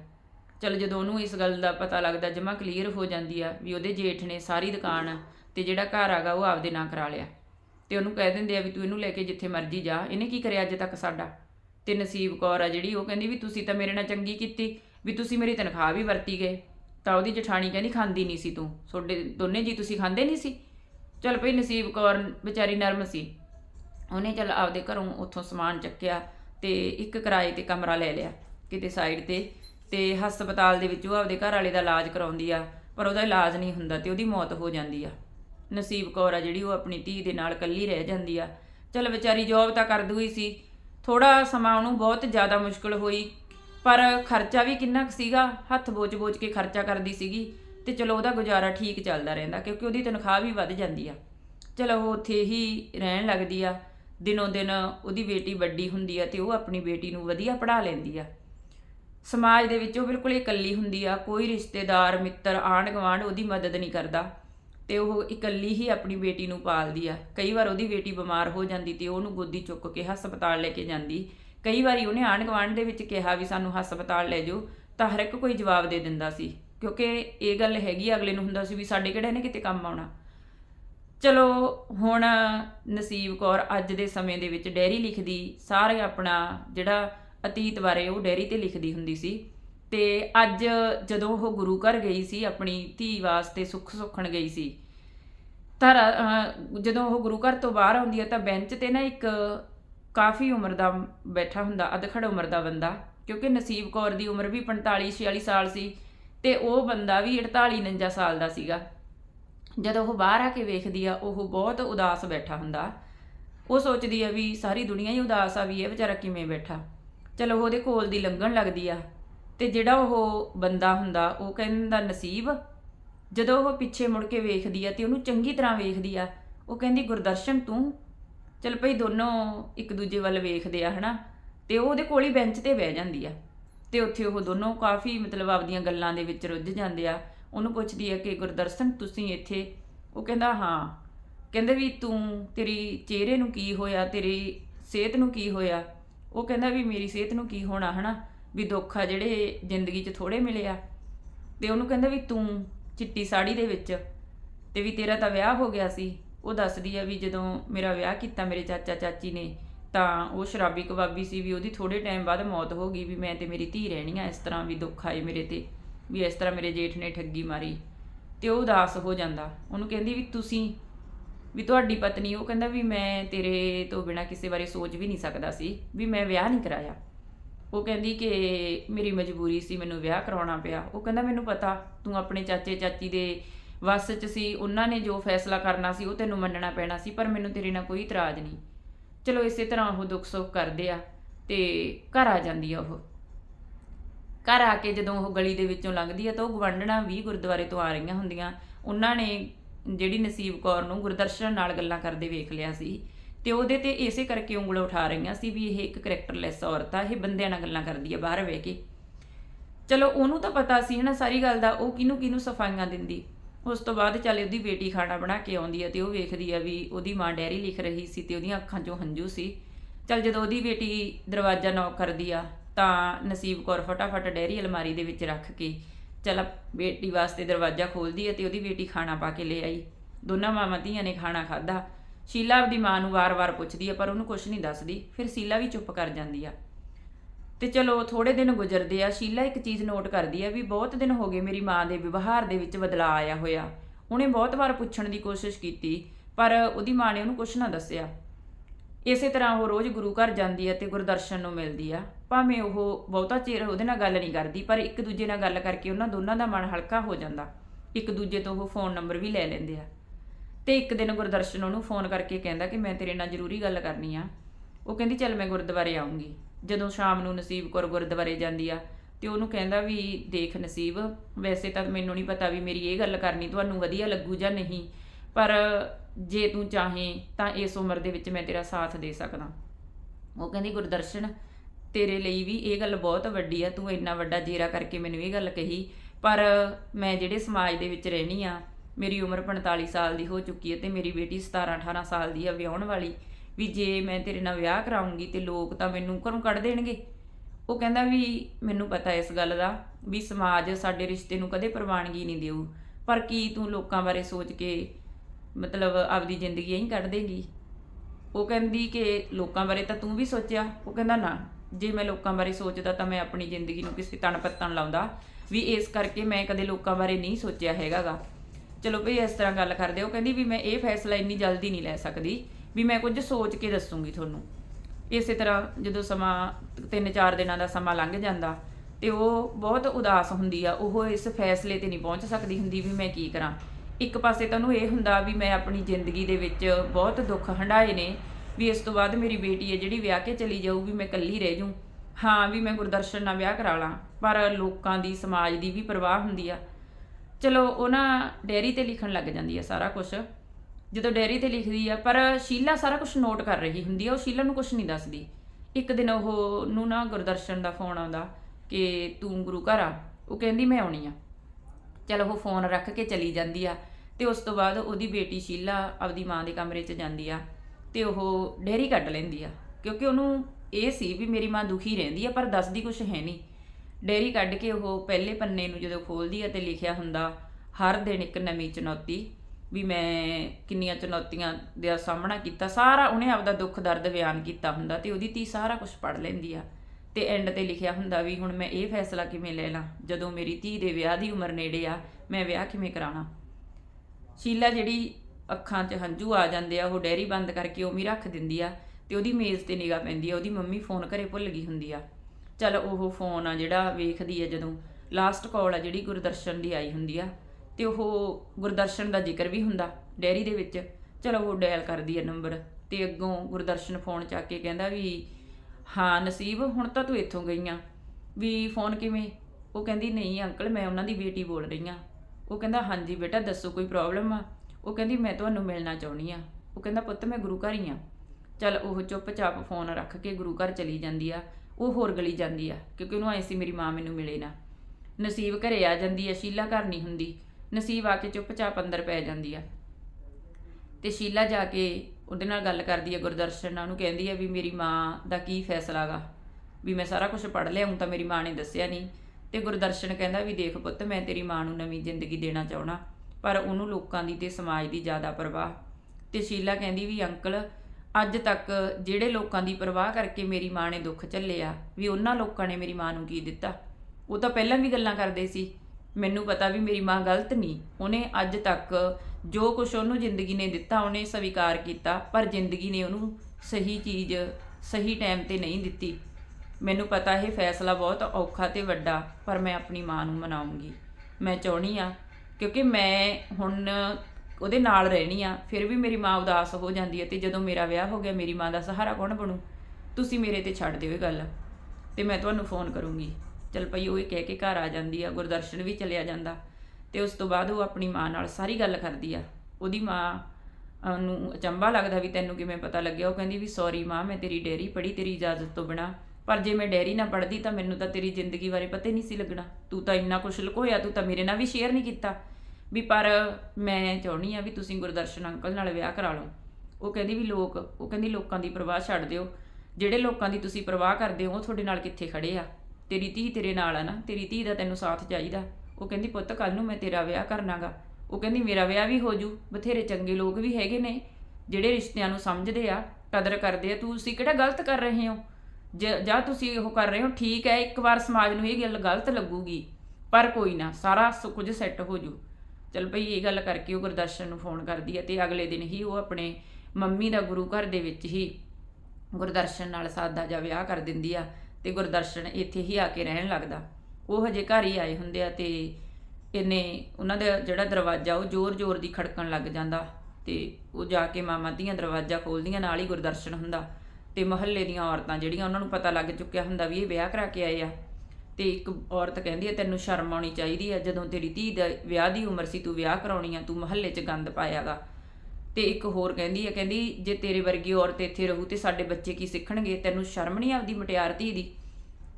ਚਲ ਜਦੋਂ ਉਹਨੂੰ ਇਸ ਗੱਲ ਦਾ ਪਤਾ ਲੱਗਦਾ, ਜਮਾ ਕਲੀਅਰ ਹੋ ਜਾਂਦੀ ਆ ਵੀ ਉਹਦੇ ਜੇਠ ਨੇ ਸਾਰੀ ਦੁਕਾਨ ਤੇ ਜਿਹੜਾ ਘਰ ਆਗਾ ਉਹ ਆਪਦੇ ਨਾਂ ਕਰਾ ਲਿਆ। ਤੇ ਉਹਨੂੰ ਕਹਿ ਦਿੰਦੇ ਆ ਵੀ ਤੂੰ ਇਹਨੂੰ ਲੈ ਕੇ ਜਿੱਥੇ ਮਰਜ਼ੀ ਜਾ। ਇਹਨੇ ਕੀ ਕਰਿਆ ਅੱਜ ਤੱਕ ਸਾਡਾ? ਤੇ ਨਸੀਬ ਕੌਰ ਆ ਜਿਹੜੀ, ਉਹ ਕਹਿੰਦੀ ਵੀ ਤੁਸੀਂ ਤਾਂ ਮੇਰੇ ਨਾਲ ਚੰਗੀ ਕੀਤੀ, ਵੀ ਤੁਸੀਂ ਮੇਰੀ ਤਨਖਾਹ ਵੀ ਵਰਤੀ ਗਏ। ਤਾਂ ਉਹਦੀ ਜਠਾਣੀ ਕਹਿੰਦੀ, ਖਾਂਦੀ ਨਹੀਂ ਸੀ ਤੂੰ। ਤੁਹਾਡੇ ਦੋਨੇ ਜੀ ਤੁਸੀਂ ਖਾਂਦੇ ਨਹੀਂ ਸੀ? ਚਲ ਭਈ ਨਸੀਬ ਕੌਰ, ਵਿਚਾਰੀ ਨਰਮ ਸੀ। ਉਹਨੇ ਚਲ ਆਪਦੇ ਘਰੋਂ ਉੱਥੋਂ ਸਮਾਨ ਚੱਕਿਆ ਤੇ ਇੱਕ ਕਿਰਾਏ ਤੇ ਕਮਰਾ ਲੈ ਲਿਆ ਕਿਤੇ ਸਾਈਡ ਤੇ ਤੇ ਹਸਪਤਾਲ ਦੇ ਵਿੱਚ ਉਹ ਆਪਦੇ ਘਰ ਵਾਲੇ ਦਾ ਇਲਾਜ ਕਰਾਉਂਦੀ ਆ, ਪਰ ਉਹਦਾ ਇਲਾਜ ਨਹੀਂ ਹੁੰਦਾ ਤੇ ਉਹਦੀ ਮੌਤ ਹੋ ਜਾਂਦੀ ਆ। ਨਸੀਬ ਕੌਰ ਆ ਜਿਹੜੀ ਉਹ ਆਪਣੀ ਧੀ ਦੇ ਨਾਲ ਇਕੱਲੀ ਰਹਿ ਜਾਂਦੀ ਆ। ਚਲ ਵਿਚਾਰੀ ਜੌਬ ਤਾਂ ਕਰਦੀ ਹੋਈ ਸੀ। ਥੋੜਾ ਸਮਾਂ ਉਹਨੂੰ ਬਹੁਤ ਜ਼ਿਆਦਾ ਮੁਸ਼ਕਲ ਹੋਈ। ਪਰ ਖਰਚਾ ਵੀ ਕਿੰਨਾ ਕੁ ਸੀਗਾ? ਹੱਥ ਬੋਝ-ਬੋਝ ਕੇ ਖਰਚਾ ਕਰਦੀ ਸੀਗੀ ਤੇ ਚਲੋ ਉਹਦਾ ਗੁਜ਼ਾਰਾ ਠੀਕ ਚੱਲਦਾ ਰਹਿੰਦਾ ਕਿਉਂਕਿ ਉਹਦੀ ਤਨਖਾਹ ਵੀ ਵੱਧ ਜਾਂਦੀ ਆ। ਚਲੋ ਉਹ ਉੱਥੇ ਹੀ ਰਹਿਣ ਲੱਗਦੀ ਆ। ਦਿਨੋਂ ਦਿਨ ਉਹਦੀ ਬੇਟੀ ਵੱਡੀ ਹੁੰਦੀ ਆ ਤੇ ਉਹ ਆਪਣੀ ਬੇਟੀ ਨੂੰ ਵਧੀਆ ਪੜ੍ਹਾ ਲੈਂਦੀ ਆ। ਸਮਾਜ ਦੇ ਵਿੱਚ ਉਹ ਬਿਲਕੁਲ ਇਕੱਲੀ ਹੁੰਦੀ ਆ, ਕੋਈ ਰਿਸ਼ਤੇਦਾਰ, ਮਿੱਤਰ ਆਂਢ ਗੁਆਂਢ ਉਹਦੀ ਮਦਦ ਨਹੀਂ ਕਰਦਾ ਤੇ ਉਹ ਇਕੱਲੀ ਹੀ ਆਪਣੀ ਬੇਟੀ ਨੂੰ ਪਾਲਦੀ ਆ। ਕਈ ਵਾਰ ਉਹਦੀ ਬੇਟੀ ਬਿਮਾਰ ਹੋ ਜਾਂਦੀ ਤੇ ਉਹਨੂੰ ਗੋਦੀ ਚੁੱਕ ਕੇ ਹਸਪਤਾਲ ਲੈ ਕੇ ਜਾਂਦੀ ਕਈ ਵਾਰੀ ਉਹਨੇ ਆਂਢ ਗੁਆਂਢ ਦੇ ਵਿੱਚ ਕਿਹਾ ਵੀ ਸਾਨੂੰ ਹਸਪਤਾਲ ਲੈ ਜਾਓ, ਤਾਂ ਹਰ ਇੱਕ ਕੋਈ ਜਵਾਬ ਦੇ ਦਿੰਦਾ ਸੀ। ਕਿਉਂਕਿ ਇਹ ਗੱਲ ਹੈਗੀ ਅਗਲੇ ਨੂੰ ਹੁੰਦਾ ਸੀ ਵੀ ਸਾਡੇ ਕਿਹੜਾ ਇਹਨੇ ਕਿਤੇ ਕੰਮ ਆਉਣਾ। ਚਲੋ, ਹੁਣ ਨਸੀਬ ਕੌਰ ਅੱਜ ਦੇ ਸਮੇਂ ਦੇ ਵਿੱਚ ਡੈਰੀ ਲਿਖਦੀ, ਸਾਰੇ ਆਪਣਾ ਜਿਹੜਾ ਅਤੀਤ ਬਾਰੇ ਉਹ ਡੈਰੀ ਤੇ ਲਿਖਦੀ ਹੁੰਦੀ ਸੀ। ਤੇ ਅੱਜ ਜਦੋਂ ਉਹ ਗੁਰੂ ਘਰ ਗਈ ਸੀ, ਆਪਣੀ ਧੀ ਵਾਸਤੇ ਸੁੱਖ ਸੁੱਖਣ ਗਈ ਸੀ, ਤਾਂ ਜਦੋਂ ਉਹ ਗੁਰੂ ਘਰ ਤੋਂ ਬਾਹਰ ਆਉਂਦੀ ਹੈ ਤਾਂ ਬੈਂਚ ਤੇ ਨਾ ਇੱਕ ਕਾਫੀ ਉਮਰ ਦਾ ਬੈਠਾ ਹੁੰਦਾ, ਅਧਖੜ ਉਮਰ ਦਾ ਬੰਦਾ, ਕਿਉਂਕਿ ਨਸੀਬ ਕੌਰ ਦੀ ਉਮਰ ਵੀ 45 46 ਸਾਲ ਸੀ ਤੇ ਉਹ ਬੰਦਾ ਵੀ 48 49 ਸਾਲ ਦਾ ਸੀਗਾ। ਜਦੋਂ ਉਹ ਬਾਹਰ ਆ ਕੇ ਵੇਖਦੀ ਆ, ਉਹ ਬਹੁਤ ਉਦਾਸ ਬੈਠਾ ਹੁੰਦਾ। ਉਹ ਸੋਚਦੀ ਆ ਵੀ ਸਾਰੀ ਦੁਨੀਆ ਹੀ ਉਦਾਸ ਆ, ਵੀ ਇਹ ਵਿਚਾਰਾ ਕਿਵੇਂ ਬੈਠਾ। ਚਲੋ ਉਹਦੇ ਕੋਲ ਦੀ ਲੰਘਣ ਲੱਗਦੀ ਆ ਤੇ ਜਿਹੜਾ ਉਹ ਬੰਦਾ ਹੁੰਦਾ, ਉਹ ਕਹਿੰਦਾ ਨਸੀਬ, ਜਦੋਂ ਉਹ ਪਿੱਛੇ ਮੁੜ ਕੇ ਵੇਖਦੀ ਆ ਤੇ ਉਹਨੂੰ ਚੰਗੀ ਤਰ੍ਹਾਂ ਵੇਖਦੀ ਆ, ਉਹ ਕਹਿੰਦੀ ਗੁਰਦਰਸ਼ਨ ਤੂੰ ਚਲ ਭਈ ਦੋਨੋਂ ਇੱਕ ਦੂਜੇ ਵੱਲ ਵੇਖਦੇ ਆ, ਹਨਾ? ਤੇ ਉਹ ਉਹਦੇ ਕੋਲ ਹੀ ਬੈਂਚ ਤੇ ਬਹਿ ਜਾਂਦੀ ਆ। ਤੇ ਉੱਥੇ ਉਹ ਦੋਨੋਂ ਕਾਫੀ ਮਤਲਬ ਆਪਦੀਆਂ ਗੱਲਾਂ ਦੇ ਵਿੱਚ ਰੁੱਝ ਜਾਂਦੇ ਆ। ਉਹਨੂੰ ਪੁੱਛਦੀ ਆ ਕਿ, ਗੁਰਦਰਸ਼ਨ, ਤੁਸੀਂ ਇੱਥੇ? ਉਹ ਕਹਿੰਦਾ, ਹਾਂ। ਕਹਿੰਦੇ ਵੀ, ਤੂੰ ਤੇਰੀ ਚਿਹਰੇ ਨੂੰ ਕੀ ਹੋਇਆ? ਤੇਰੀ ਸਿਹਤ ਨੂੰ ਕੀ ਹੋਇਆ? ਉਹ ਕਹਿੰਦਾ ਵੀ, ਮੇਰੀ ਸਿਹਤ ਨੂੰ ਕੀ ਹੋਣਾ, ਹਨਾ? ਵੀ ਦੁੱਖ ਆ ਜਿਹੜੇ ਜ਼ਿੰਦਗੀ 'ਚ ਥੋੜੇ ਮਿਲੇ ਆ। ਤੇ ਉਹਨੂੰ ਕਹਿੰਦਾ ਵੀ, ਤੂੰ ਚਿੱਟੀ ਸਾੜੀ ਦੇ ਵਿੱਚ ਤੇ ਵੀ ਤੇਰਾ ਤਾਂ ਵਿਆਹ ਹੋ ਗਿਆ ਸੀ। ਉਹ ਦੱਸਦੀ ਆ ਵੀ ਜਦੋਂ ਮੇਰਾ ਵਿਆਹ ਕੀਤਾ ਮੇਰੇ ਚਾਚਾ ਚਾਚੀ ਨੇ, ਤਾਂ ਉਹ ਸ਼ਰਾਬੀ ਕਬਾਬੀ ਸੀ ਵੀ ਉਹਦੀ ਥੋੜੇ ਟਾਈਮ ਬਾਅਦ ਮੌਤ ਹੋ ਗਈ ਵੀ ਮੈਂ ਤੇ ਮੇਰੀ ਧੀ ਰਹਿਣੀ ਆ, ਇਸ ਤਰ੍ਹਾਂ ਵੀ ਦੁੱਖ ਆਏ ਮੇਰੇ ਤੇ, ਵੀ ਇਸ ਤਰ੍ਹਾਂ ਮੇਰੇ ਜੇਠ ਨੇ ਠੱਗੀ ਮਾਰੀ। ਤੇ ਉਹ ਉਦਾਸ ਹੋ ਜਾਂਦਾ। ਉਹਨੂੰ ਕਹਿੰਦੀ ਵੀ ਤੁਸੀਂ, ਵੀ ਤੁਹਾਡੀ ਪਤਨੀ, ਉਹ ਕਹਿੰਦਾ ਵੀ ਮੈਂ ਤੇਰੇ ਤੋਂ ਬਿਨਾ ਕਿਸੇ ਬਾਰੇ ਸੋਚ ਵੀ ਨਹੀਂ ਸਕਦਾ ਸੀ, ਵੀ ਮੈਂ ਵਿਆਹ ਨਹੀਂ ਕਰਾਇਆ। ਉਹ ਕਹਿੰਦੀ ਕਿ ਮੇਰੀ ਮਜਬੂਰੀ ਸੀ ਮੈਨੂੰ ਵਿਆਹ ਕਰਾਉਣਾ ਪਿਆ। ਉਹ ਕਹਿੰਦਾ ਮੈਨੂੰ ਪਤਾ, ਤੂੰ ਆਪਣੇ ਚਾਚੇ ਚਾਚੀ ਦੇ ਵਸ 'ਚ ਸੀ, ਉਹਨਾਂ ਨੇ ਜੋ ਫੈਸਲਾ ਕਰਨਾ ਸੀ ਉਹ ਤੈਨੂੰ ਮੰਨਣਾ ਪੈਣਾ ਸੀ, ਪਰ ਮੈਨੂੰ ਤੇਰੇ ਨਾਲ ਕੋਈ ਇਤਰਾਜ਼ ਨਹੀਂ। ਚਲੋ ਇਸੇ ਤਰ੍ਹਾਂ ਉਹ ਦੁੱਖ ਸੁੱਖ ਕਰਦੇ ਆ ਤੇ ਘਰ ਆ ਜਾਂਦੀ ਆ ਉਹ। ਘਰ ਆ ਕੇ ਜਦੋਂ ਉਹ ਗਲੀ ਦੇ ਵਿੱਚੋਂ ਲੰਘਦੀ ਆ ਤਾਂ ਉਹ ਗਵੰਡਣਾ ਵੀ ਗੁਰਦੁਆਰੇ ਤੋਂ ਆ ਰਹੀਆਂ ਹੁੰਦੀਆਂ। ਉਹਨਾਂ ਨੇ ਜਿਹੜੀ ਨਸੀਬ ਕੌਰ ਨੂੰ ਗੁਰਦਰਸ਼ਨ ਨਾਲ ਗੱਲਾਂ ਕਰਦੇ ਵੇਖ ਲਿਆ ਸੀ ਤੇ ਉਹਦੇ ਤੇ ਇਸੇ ਕਰਕੇ ਉਂਗਲ ਉਠਾ ਰਹੀਆਂ ਸੀ ਵੀ ਇਹ ਇੱਕ ਕਰੈਕਟਰਲੈਸ ਔਰਤ ਆ, ਇਹ ਬੰਦਿਆਂ ਨਾਲ ਗੱਲਾਂ ਕਰਦੀ ਆ ਬਾਹਰ ਬਹਿ ਕੇ। ਚਲੋ ਉਹਨੂੰ ਤਾਂ ਪਤਾ ਸੀ ਨਾ ਸਾਰੀ ਗੱਲ ਦਾ, ਉਹ ਕਿਹਨੂੰ ਕਿਹਨੂੰ ਸਫਾਈਆਂ ਦਿੰਦੀ। ਉਸ ਤੋਂ ਬਾਅਦ ਚੱਲ ਉਹਦੀ ਬੇਟੀ ਖਾਣਾ ਬਣਾ ਕੇ ਆਉਂਦੀ ਆ ਤੇ ਉਹ ਵੇਖਦੀ ਆ ਵੀ ਉਹਦੀ ਮਾਂ ਡੈਰੀ ਲਿਖ ਰਹੀ ਸੀ ਤੇ ਉਹਦੀਆਂ ਅੱਖਾਂ 'ਚੋਂ ਹੰਝੂ ਸੀ। ਚੱਲ ਜਦੋਂ ਉਹਦੀ ਬੇਟੀ ਦਰਵਾਜ਼ਾ ਨੌਕ ਕਰਦੀ ਆ, ਤਾਂ ਨਸੀਬ ਕੌਰ ਫਟਾਫਟ ਡੈਰੀ ਅਲਮਾਰੀ ਦੇ ਵਿੱਚ ਰੱਖ ਕੇ ਚੱਲ ਬੇਟੀ ਵਾਸਤੇ ਦਰਵਾਜ਼ਾ ਖੋਲਦੀ ਹੈ ਤੇ ਉਹਦੀ ਬੇਟੀ ਖਾਣਾ ਪਾ ਕੇ ਲੈ ਆਈ। ਦੋਨਾਂ ਮਾਵਾਂ ਧੀਆਂ ਨੇ ਖਾਣਾ ਖਾਦਾ ਸ਼ੀਲਾ ਆਪਦੀ ਮਾਂ ਨੂੰ ਵਾਰ-ਵਾਰ ਪੁੱਛਦੀ ਆ ਪਰ ਉਹਨੂੰ ਕੁਝ ਨਹੀਂ ਦੱਸਦੀ। ਫਿਰ ਸ਼ੀਲਾ ਵੀ ਚੁੱਪ ਕਰ ਜਾਂਦੀ ਆ। ਤੇ ਚਲੋ ਥੋੜੇ ਦਿਨ ਗੁਜ਼ਰਦੇ ਆ, ਸ਼ੀਲਾ ਇੱਕ ਚੀਜ਼ ਨੋਟ ਕਰਦੀ ਆ ਵੀ ਬਹੁਤ ਦਿਨ ਹੋ ਗਏ ਮੇਰੀ ਮਾਂ ਦੇ ਵਿਵਹਾਰ ਦੇ ਵਿੱਚ ਬਦਲਾਅ ਆਇਆ ਹੋਇਆ। ਉਹਨੇ ਬਹੁਤ ਵਾਰ ਪੁੱਛਣ ਦੀ ਕੋਸ਼ਿਸ਼ ਕੀਤੀ, ਪਰ ਉਹਦੀ ਮਾਂ ਨੇ ਉਹਨੂੰ ਕੁਝ ਨਾ ਦੱਸਿਆ। ਇਸੇ ਤਰ੍ਹਾਂ ਉਹ ਰੋਜ਼ ਗੁਰੂ ਘਰ ਜਾਂਦੀ ਆ ਤੇ ਗੁਰਦਰਸ਼ਨ ਨੂੰ ਮਿਲਦੀ ਆ। ਭਾਵੇਂ ਉਹ ਬਹੁਤਾ ਚਿਰ ਉਹਦੇ ਨਾਲ ਗੱਲ ਨਹੀਂ ਕਰਦੀ, ਪਰ ਇੱਕ ਦੂਜੇ ਨਾਲ ਗੱਲ ਕਰਕੇ ਉਹਨਾਂ ਦੋਨਾਂ ਦਾ ਮਨ ਹਲਕਾ ਹੋ ਜਾਂਦਾ। ਇੱਕ ਦੂਜੇ ਤੋਂ ਉਹ ਫੋਨ ਨੰਬਰ ਵੀ ਲੈ ਲੈਂਦੇ ਆ। ਤੇ ਇੱਕ ਦਿਨ ਗੁਰਦਰਸ਼ਨ ਉਹਨੂੰ ਫੋਨ ਕਰਕੇ ਕਹਿੰਦਾ ਕਿ ਮੈਂ ਤੇਰੇ ਨਾਲ ਜ਼ਰੂਰੀ ਗੱਲ ਕਰਨੀ ਆ। ਉਹ ਕਹਿੰਦੀ, ਚੱਲ ਮੈਂ ਗੁਰਦੁਆਰੇ ਆਉਂਗੀ। ਜਦੋਂ ਸ਼ਾਮ ਨੂੰ ਨਸੀਬ ਕੌਰ ਗੁਰਦੁਆਰੇ ਜਾਂਦੀ ਆ, ਤੇ ਉਹਨੂੰ ਕਹਿੰਦਾ ਵੀ, ਦੇਖ ਨਸੀਬ, ਵੈਸੇ ਤਾਂ ਮੈਨੂੰ ਨਹੀਂ ਪਤਾ ਵੀ ਮੇਰੀ ਇਹ ਗੱਲ ਕਰਨੀ ਤੁਹਾਨੂੰ ਵਧੀਆ ਲੱਗੂ ਜਾਂ ਨਹੀਂ, ਪਰ ਜੇ ਤੂੰ ਚਾਹੇ, ਤਾਂ ਇਸ ਉਮਰ ਦੇ ਵਿੱਚ ਮੈਂ ਤੇਰਾ ਸਾਥ ਦੇ ਸਕਦਾ। ਉਹ ਕਹਿੰਦੀ, ਗੁਰਦਰਸ਼ਨ, ਤੇਰੇ ਲਈ ਵੀ ਇਹ ਗੱਲ ਬਹੁਤ ਵੱਡੀ ਆ, ਤੂੰ ਇੰਨਾ ਵੱਡਾ ਜੇਰਾ ਕਰਕੇ ਮੈਨੂੰ ਇਹ ਗੱਲ ਕਹੀ, ਪਰ ਮੈਂ ਜਿਹੜੇ ਸਮਾਜ ਦੇ ਵਿੱਚ ਰਹਿਣੀ ਆ, ਮੇਰੀ ਉਮਰ 45 ਸਾਲ ਦੀ ਹੋ ਚੁੱਕੀ ਹੈ ਤੇ ਮੇਰੀ ਬੇਟੀ 17 18 ਸਾਲ ਦੀ ਆ ਵਿਆਹਣ ਵਾਲੀ ਵੀ ਜੇ ਮੈਂ ਤੇਰੇ ਨਾਲ ਵਿਆਹ ਕਰਾਉਂਗੀ ਤੇ ਲੋਕ ਤਾਂ ਮੈਨੂੰ ਘਰੋਂ ਕੱਢ ਦੇਣਗੇ। ਉਹ ਕਹਿੰਦਾ ਵੀ ਮੈਨੂੰ ਪਤਾ ਇਸ ਗੱਲ ਦਾ ਵੀ ਸਮਾਜ ਸਾਡੇ ਰਿਸ਼ਤੇ ਨੂੰ ਕਦੇ ਪ੍ਰਵਾਨਗੀ ਨਹੀਂ ਦੇਊ। ਪਰ ਕੀ ਤੂੰ ਲੋਕਾਂ ਬਾਰੇ ਸੋਚ ਕੇ ਮਤਲਬ ਆਪਦੀ ਜ਼ਿੰਦਗੀ ਐਂ ਕੱਢ ਦੇਗੀ? ਉਹ ਕਹਿੰਦੀ ਕਿ ਲੋਕਾਂ ਬਾਰੇ ਤਾਂ ਤੂੰ ਵੀ ਸੋਚਿਆ। ਉਹ ਕਹਿੰਦਾ ਨਾ, ਜੇ ਮੈਂ ਲੋਕਾਂ ਬਾਰੇ ਸੋਚਦਾ ਤਾਂ ਮੈਂ ਆਪਣੀ ਜ਼ਿੰਦਗੀ ਨੂੰ ਕਿਸੇ ਤਣ ਪੱਤਣ ਲਾਉਂਦਾ। ਵੀ ਇਸ ਕਰਕੇ ਮੈਂ ਕਦੇ ਲੋਕਾਂ ਬਾਰੇ ਨਹੀਂ ਸੋਚਿਆ ਹੈਗਾਗਾ। ਚਲੋ ਭਈ ਇਸ ਤਰ੍ਹਾਂ ਗੱਲ ਕਰਦੇ ਉਹ ਕਹਿੰਦੀ ਵੀ ਮੈਂ ਇਹ ਫੈਸਲਾ ਇੰਨੀ ਜਲਦੀ ਨਹੀਂ ਲੈ ਸਕਦੀ। ਵੀ ਮੈਂ ਕੁਝ ਸੋਚ ਕੇ ਦੱਸੂਗੀ ਤੁਹਾਨੂੰ। ਇਸੇ ਤਰ੍ਹਾਂ ਜਦੋਂ ਸਮਾਂ ਤਿੰਨ ਚਾਰ ਦਿਨਾਂ ਦਾ ਸਮਾਂ ਲੰਘ ਜਾਂਦਾ ਤੇ ਉਹ ਬਹੁਤ ਉਦਾਸ ਹੁੰਦੀ ਆ, ਉਹ ਇਸ ਫੈਸਲੇ ਤੇ ਨਹੀਂ ਪਹੁੰਚ ਸਕਦੀ ਹੁੰਦੀ ਵੀ ਮੈਂ ਕੀ ਕਰਾਂ। ਇੱਕ ਪਾਸੇ ਤਾਂ ਉਹਨੂੰ ਇਹ ਹੁੰਦਾ ਵੀ ਮੈਂ ਆਪਣੀ ਜ਼ਿੰਦਗੀ ਦੇ ਵਿੱਚ ਬਹੁਤ ਦੁੱਖ ਹੰਢਾਏ ਨੇ, ਵੀ ਇਸ ਤੋਂ ਬਾਅਦ ਮੇਰੀ ਬੇਟੀ ਹੈ ਜਿਹੜੀ ਵਿਆਹ ਕੇ ਚਲੀ ਜਾਊ, ਵੀ ਮੈਂ ਇਕੱਲੀ ਰਹਿ ਜੂ ਹਾਂ ਵੀ ਮੈਂ ਗੁਰਦਰਸ਼ਨ ਨਾਲ ਵਿਆਹ ਕਰਾ ਲਾਂ, ਪਰ ਲੋਕਾਂ ਦੀ, ਸਮਾਜ ਦੀ ਵੀ ਪਰਵਾਹ ਹੁੰਦੀ ਆ। ਚਲੋ ਉਹ ਨਾ ਡੈਰੀ ਤੇ ਲਿਖਣ ਲੱਗ ਜਾਂਦੀ ਆ ਸਾਰਾ ਕੁਝ ਜਦੋਂ ਡੈਰੀ ਤੇ ਲਿਖਦੀ ਆ, ਪਰ ਸ਼ੀਲਾ ਸਾਰਾ ਕੁਝ ਨੋਟ ਕਰ ਰਹੀ ਹੁੰਦੀ ਆ, ਉਹ ਸ਼ੀਲਾ ਨੂੰ ਕੁਝ ਨਹੀਂ ਦੱਸਦੀ। ਇੱਕ ਦਿਨ ਉਹ ਨੂੰ ਨਾ ਗੁਰਦਰਸ਼ਨ ਦਾ ਫੋਨ ਆਉਂਦਾ ਕਿ ਤੂੰ ਗੁਰੂ ਘਰ ਆ, ਉਹ ਕਹਿੰਦੀ ਮੈਂ ਆਉਣੀ ਆ। ਚਲ ਉਹ ਫੋਨ ਰੱਖ ਕੇ ਚਲੀ ਜਾਂਦੀ ਆ ਤੇ ਉਸ ਤੋਂ ਬਾਅਦ ਉਹਦੀ ਬੇਟੀ ਸ਼ੀਲਾ ਆਪਦੀ ਮਾਂ ਦੇ ਕਮਰੇ 'ਚ ਜਾਂਦੀ ਆ ਤੇ ਉਹ ਡੈਰੀ ਕੱਢ ਲੈਂਦੀ ਆ। ਕਿਉਂਕਿ ਉਹਨੂੰ ਇਹ ਸੀ ਵੀ ਮੇਰੀ ਮਾਂ ਦੁਖੀ ਰਹਿੰਦੀ ਆ, ਪਰ ਦੱਸਦੀ ਕੁਝ ਹੈ ਨਹੀਂ। ਡੈਰੀ ਕੱਢ ਕੇ ਉਹ ਪਹਿਲੇ ਪੰਨੇ ਨੂੰ ਜਦੋਂ ਖੋਲਦੀ ਆ ਤੇ ਲਿਖਿਆ ਹੁੰਦਾ, ਹਰ ਦਿਨ ਇੱਕ ਨਵੀਂ ਚੁਣੌਤੀ ਵੀ ਮੈਂ ਕਿੰਨੀਆਂ ਚੁਣੌਤੀਆਂ ਦਾ ਸਾਹਮਣਾ ਕੀਤਾ। ਸਾਰਾ ਉਹਨੇ ਆਪਦਾ ਦੁੱਖ, ਦਰਦ ਬਿਆਨ ਕੀਤਾ ਹੁੰਦਾ ਤੇ ਉਹਦੀ ਧੀ ਸਾਰਾ ਕੁਝ ਪੜ ਲੈਂਦੀ ਆ। ਤੇ ਐਂਡ ਤੇ ਲਿਖਿਆ ਹੁੰਦਾ ਵੀ ਹੁਣ ਮੈਂ ਇਹ ਫੈਸਲਾ ਕਿਵੇਂ ਲੈ ਲਾਂ? ਜਦੋਂ ਮੇਰੀ ਧੀ ਦੇ ਵਿਆਹ ਦੀ ਉਮਰ ਨੇੜੇ ਆ, ਮੈਂ ਵਿਆਹ ਕਿਵੇਂ ਕਰਾਉਣਾ? ਸ਼ੀਲਾ ਜਿਹੜੀ ਅੱਖਾਂ 'ਚ ਹੰਝੂ ਆ ਜਾਂਦੇ ਆ, ਉਹ ਡੈਰੀ ਬੰਦ ਕਰਕੇ ਉਵੇਂ ਹੀ ਰੱਖ ਦਿੰਦੀ ਆ ਤੇ ਉਹਦੀ ਮੇਜ਼ ਤੇ ਨਿਗਾਹ ਪੈਂਦੀ ਆ, ਉਹਦੀ ਮੰਮੀ ਫੋਨ ਘਰੇ ਭੁੱਲ ਗਈ ਹੁੰਦੀ ਆ। ਚਲ ਉਹ ਫੋਨ ਆ ਜਿਹੜਾ ਵੇਖਦੀ ਆ ਜਦੋਂ। ਲਾਸਟ ਕਾਲ ਆ ਜਿਹੜੀ ਗੁਰਦਰਸ਼ਨ ਦੀ ਆਈ ਹੁੰਦੀ ਆ। ਤੇ ਉਹ ਗੁਰਦਰਸ਼ਨ ਦਾ ਜ਼ਿਕਰ ਵੀ ਹੁੰਦਾ ਡੈਰੀ ਦੇ ਵਿੱਚ। ਚਲੋ ਉਹ ਡਾਇਲ ਕਰਦੀ ਆ ਨੰਬਰ ਤੇ ਅੱਗੋਂ ਗੁਰਦਰਸ਼ਨ ਫੋਨ ਚੱਕ ਕੇ ਕਹਿੰਦਾ ਵੀ, ਹਾਂ ਨਸੀਬ, ਹੁਣ ਤਾਂ ਤੂੰ ਇੱਥੋਂ ਗਈਆਂ। ਵੀ ਫੋਨ ਕਿਵੇਂ? ਉਹ ਕਹਿੰਦੀ, ਨਹੀਂ ਅੰਕਲ, ਮੈਂ ਉਹਨਾਂ ਦੀ ਬੇਟੀ ਬੋਲ ਰਹੀ ਆ ਉਹ ਕਹਿੰਦਾ, ਹਾਂਜੀ ਬੇਟਾ, ਦੱਸੋ ਕੋਈ ਪ੍ਰੋਬਲਮ ਆ? ਉਹ ਕਹਿੰਦੀ, ਮੈਂ ਤੁਹਾਨੂੰ ਮਿਲਣਾ ਚਾਹੁੰਦੀ ਆ ਉਹ ਕਹਿੰਦਾ, ਪੁੱਤ, ਮੈਂ ਗੁਰੂ ਘਰ ਹੀ ਆ ਚੱਲ ਉਹ ਚੁੱਪਚਾਪ ਫੋਨ ਰੱਖ ਕੇ ਗੁਰੂ ਘਰ ਚਲੀ ਜਾਂਦੀ ਆ। ਉਹ ਹੋਰ ਗਲੀ ਜਾਂਦੀ ਆ, ਕਿਉਂਕਿ ਉਹਨੂੰ ਐ ਮੇਰੀ ਮਾਂ ਮੈਨੂੰ ਮਿਲੇ ਨਾ। ਨਸੀਬ ਘਰੇ ਆ ਜਾਂਦੀ ਆ, ਸ਼ੀਲਾ ਘਰ ਨਹੀਂ ਹੁੰਦੀ। ਨਸੀਬ ਆ ਕੇ ਚੁੱਪਚਾਪ ਅੰਦਰ ਪੈ ਜਾਂਦੀ ਆ। ਤੇ ਸ਼ੀਲਾ ਜਾ ਕੇ ਉਹਦੇ ਨਾਲ ਗੱਲ ਕਰਦੀ ਹੈ ਗੁਰਦਰਸ਼ਨ ਨਾਲ। ਉਹਨੂੰ ਕਹਿੰਦੀ ਹੈ ਵੀ ਮੇਰੀ ਮਾਂ ਦਾ ਕੀ ਫੈਸਲਾ ਗਾ? ਵੀ ਮੈਂ ਸਾਰਾ ਕੁਝ ਪੜ੍ਹ ਲਿਆ, ਹੁਣ ਤਾਂ ਮੇਰੀ ਮਾਂ ਨੇ ਦੱਸਿਆ ਨਹੀਂ ਤੇ ਗੁਰਦਰਸ਼ਨ ਕਹਿੰਦਾ ਵੀ ਦੇਖ ਪੁੱਤ, ਮੈਂ ਤੇਰੀ ਮਾਂ ਨੂੰ ਨਵੀਂ ਜ਼ਿੰਦਗੀ ਦੇਣਾ ਚਾਹਣਾ ਪਰ ਉਹਨੂੰ ਲੋਕਾਂ ਦੀ ਤੇ ਸਮਾਜ ਦੀ ਜ਼ਿਆਦਾ ਪਰਵਾਹ। ਤੇ ਸ਼ੀਲਾ ਕਹਿੰਦੀ ਵੀ ਅੰਕਲ, ਅੱਜ ਤੱਕ ਜਿਹੜੇ ਲੋਕਾਂ ਦੀ ਪਰਵਾਹ ਕਰਕੇ ਮੇਰੀ ਮਾਂ ਨੇ ਦੁੱਖ ਝੱਲਿਆ, ਵੀ ਉਹਨਾਂ ਲੋਕਾਂ ਨੇ ਮੇਰੀ ਮਾਂ ਨੂੰ ਕੀ ਦਿੱਤਾ? ਉਹ ਤਾਂ ਪਹਿਲਾਂ ਵੀ ਗੱਲਾਂ ਕਰਦੇ ਸੀ। ਮੈਨੂੰ ਪਤਾ ਵੀ ਮੇਰੀ ਮਾਂ ਗਲਤ ਨਹੀਂ। ਉਹਨੇ ਅੱਜ ਤੱਕ ਜੋ ਕੁਝ ਉਹਨੂੰ ਜ਼ਿੰਦਗੀ ਨੇ ਦਿੱਤਾ, ਉਹਨੇ ਸਵੀਕਾਰ ਕੀਤਾ, ਪਰ ਜ਼ਿੰਦਗੀ ਨੇ ਉਹਨੂੰ ਸਹੀ ਚੀਜ਼, ਸਹੀ ਟਾਈਮ ਤੇ ਨਹੀਂ ਦਿੱਤੀ। ਮੈਨੂੰ ਪਤਾ ਇਹ ਫੈਸਲਾ ਬਹੁਤ ਔਖਾ ਤੇ ਵੱਡਾ, ਪਰ ਮੈਂ ਆਪਣੀ ਮਾਂ ਨੂੰ ਮਨਾਉਂਗੀ। ਮੈਂ ਚਾਹਣੀ ਆ ਕਿਉਂਕਿ ਮੈਂ ਹੁਣ ਉਹਦੇ ਨਾਲ ਰਹਿਣੀ ਆ, ਫਿਰ ਵੀ ਮੇਰੀ ਮਾਂ ਉਦਾਸ ਹੋ ਜਾਂਦੀ ਹੈ ਤੇ ਜਦੋਂ ਮੇਰਾ ਵਿਆਹ ਹੋ ਗਿਆ, ਮੇਰੀ ਮਾਂ ਦਾ ਸਹਾਰਾ ਕੌਣ ਬਣੂ? ਤੁਸੀਂ ਮੇਰੇ ਤੇ ਛੱਡ ਦਿਓ ਇਹ ਗੱਲ। ਤੇ ਮੈਂ ਤੁਹਾਨੂੰ ਫੋਨ ਕਰੂੰਗੀ। ਚਲ ਪਈ ਉਹ ਇਹ ਕਹਿ ਕੇ ਘਰ ਆ ਜਾਂਦੀ ਆ, ਗੁਰਦਰਸ਼ਨ ਵੀ ਚਲਿਆ ਜਾਂਦਾ ਤੇ ਉਸ ਤੋਂ ਬਾਅਦ ਉਹ ਆਪਣੀ ਮਾਂ ਨਾਲ ਸਾਰੀ ਗੱਲ ਕਰਦੀ ਆ। ਉਹਦੀ ਮਾਂ ਨੂੰ ਅਚੰਭਾ ਲੱਗਦਾ ਵੀ ਤੈਨੂੰ ਕਿਵੇਂ ਪਤਾ ਲੱਗਿਆ? ਉਹ ਕਹਿੰਦੀ ਵੀ ਸੌਰੀ ਮਾਂ, ਮੈਂ ਤੇਰੀ ਡੈਰੀ ਪੜ੍ਹੀ, ਤੇਰੀ ਇਜਾਜ਼ਤ ਤੋਂ ਬਿਨਾ। ਪਰ ਜੇ ਮੈਂ ਡੈਰੀ ਨਾ ਪੜ੍ਹਦੀ ਤਾਂ ਮੈਨੂੰ ਤਾਂ ਤੇਰੀ ਜ਼ਿੰਦਗੀ ਬਾਰੇ ਪਤਾ ਹੀ ਨਹੀਂ ਸੀ ਲੱਗਣਾ। ਤੂੰ ਤਾਂ ਇੰਨਾ ਕੁਛ ਲੁਕੋਇਆ, ਤੂੰ ਤਾਂ ਮੇਰੇ ਨਾਲ ਵੀ ਸ਼ੇਅਰ ਨਹੀਂ ਕੀਤਾ। ਵੀ ਪਰ ਮੈਂ ਚਾਹੁੰਦੀ ਆ ਵੀ ਤੁਸੀਂ ਗੁਰਦਰਸ਼ਨ ਅੰਕਲ ਨਾਲ ਵਿਆਹ ਕਰਾ ਲਓ। ਉਹ ਕਹਿੰਦੀ ਵੀ ਲੋਕ, ਉਹ ਕਹਿੰਦੀ ਲੋਕਾਂ ਦੀ ਪਰਵਾਹ ਛੱਡ ਦਿਓ। ਜਿਹੜੇ ਲੋਕਾਂ ਦੀ ਤੁਸੀਂ ਪਰਵਾਹ ਕਰਦੇ ਹੋ, ਉਹ ਤੁਹਾਡੇ ਨਾਲ ਕਿੱਥੇ ਖੜੇ ਆ? ਤੇਰੀ ਧੀ ਤੇਰੇ ਨਾਲ ਆ ਨਾ, ਤੇਰੀ ਧੀ ਦਾ ਤੈਨੂੰ ਸਾਥ ਚਾਹੀਦਾ। ਉਹ ਕਹਿੰਦੀ, ਪੁੱਤ ਕੱਲ ਨੂੰ ਮੈਂ ਤੇਰਾ ਵਿਆਹ ਕਰਨਾਗਾ। ਉਹ ਕਹਿੰਦੀ, ਮੇਰਾ ਵਿਆਹ ਵੀ ਹੋ ਜੂ। ਬਥੇਰੇ ਚੰਗੇ ਲੋਕ ਵੀ ਹੈਗੇ ਨੇ, ਜਿਹੜੇ ਰਿਸ਼ਤਿਆਂ ਨੂੰ ਸਮਝਦੇ ਆ, ਕਦਰ ਕਰਦੇ ਆ। ਤੁਸੀਂ ਕਿਹੜਾ ਗਲਤ ਕਰ ਰਹੇ ਹੋ? ਜਾਂ ਤੁਸੀਂ ਉਹ ਕਰ ਰਹੇ ਹੋ? ਠੀਕ ਹੈ, ਇੱਕ ਵਾਰ ਸਮਾਜ ਨੂੰ ਇਹ ਗੱਲ ਗਲਤ ਲੱਗੂਗੀ, ਪਰ ਕੋਈ ਨਾ, ਸਾਰਾ ਕੁਝ ਸੈੱਟ ਹੋ ਜੂ। ਚਲ ਭਈ, ਇਹ ਗੱਲ ਕਰਕੇ ਉਹ ਗੁਰਦਰਸ਼ਨ ਨੂੰ ਫੋਨ ਕਰਦੀ ਹੈ ਤੇ ਅਗਲੇ ਦਿਨ ਹੀ ਉਹ ਆਪਣੇ ਮੰਮੀ ਦਾ ਗੁਰੂ ਘਰ ਦੇ ਵਿੱਚ ਹੀ ਗੁਰਦਰਸ਼ਨ ਨਾਲ ਸਾਦਾ ਜਿਹਾ ਵਿਆਹ ਕਰ ਦਿੰਦੀ ਆ। ਤੇ ਗੁਰਦਰਸ਼ਨ ਇੱਥੇ ਹੀ ਆ ਕੇ ਰਹਿਣ ਲੱਗਦਾ। ਉਹ ਹਜੇ ਘਰ ਹੀ ਆਏ ਹੁੰਦੇ ਆ ਤੇ ਇਹਨੇ ਉਹਨਾਂ ਦਾ ਜਿਹੜਾ ਦਰਵਾਜ਼ਾ, ਉਹ ਜ਼ੋਰ-ਜ਼ੋਰ ਦੀ ਖੜਕਣ ਲੱਗ ਜਾਂਦਾ ਤੇ ਉਹ ਜਾ ਕੇ ਮਾਮਾ ਧੀਆਂ ਦਰਵਾਜ਼ਾ ਖੋਲਦੀਆਂ, ਨਾਲ ਹੀ ਗੁਰਦਰਸ਼ਨ ਹੁੰਦਾ ਤੇ ਮਹੱਲੇ ਦੀਆਂ ਔਰਤਾਂ ਜਿਹੜੀਆਂ ਉਹਨਾਂ ਨੂੰ ਪਤਾ ਲੱਗ ਚੁੱਕਿਆ ਹੁੰਦਾ ਵੀ ਇਹ ਵਿਆਹ ਕਰਾ ਕੇ ਆਏ ਆ। ਤੇ ਇੱਕ ਔਰਤ ਕਹਿੰਦੀ ਹੈ ਤੈਨੂੰ ਸ਼ਰਮ ਆਉਣੀ ਚਾਹੀਦੀ ਹੈ ਜਦੋਂ ਤੇਰੀ ਧੀ ਦਾ ਵਿਆਹ ਦੀ ਉਮਰ ਸੀ, ਤੂੰ ਵਿਆਹ ਕਰਾਉਣੀ ਆ, ਤੂੰ ਮਹੱਲੇ 'ਚ ਗੰਦ ਪਾਇਆਗਾ। ਤੇ ਇੱਕ ਹੋਰ ਕਹਿੰਦੀ ਹੈ ਕਹਿੰਦੀ ਜੇ ਤੇਰੇ ਵਰਗੀ ਔਰਤ ਇੱਥੇ ਰਹੂ ਤੇ ਸਾਡੇ ਬੱਚੇ ਕੀ ਸਿੱਖਣਗੇ? ਤੈਨੂੰ ਸ਼ਰਮ ਨਹੀਂ ਆਉਂਦੀ ਮਟਿਆਰ ਧੀ ਦੀ?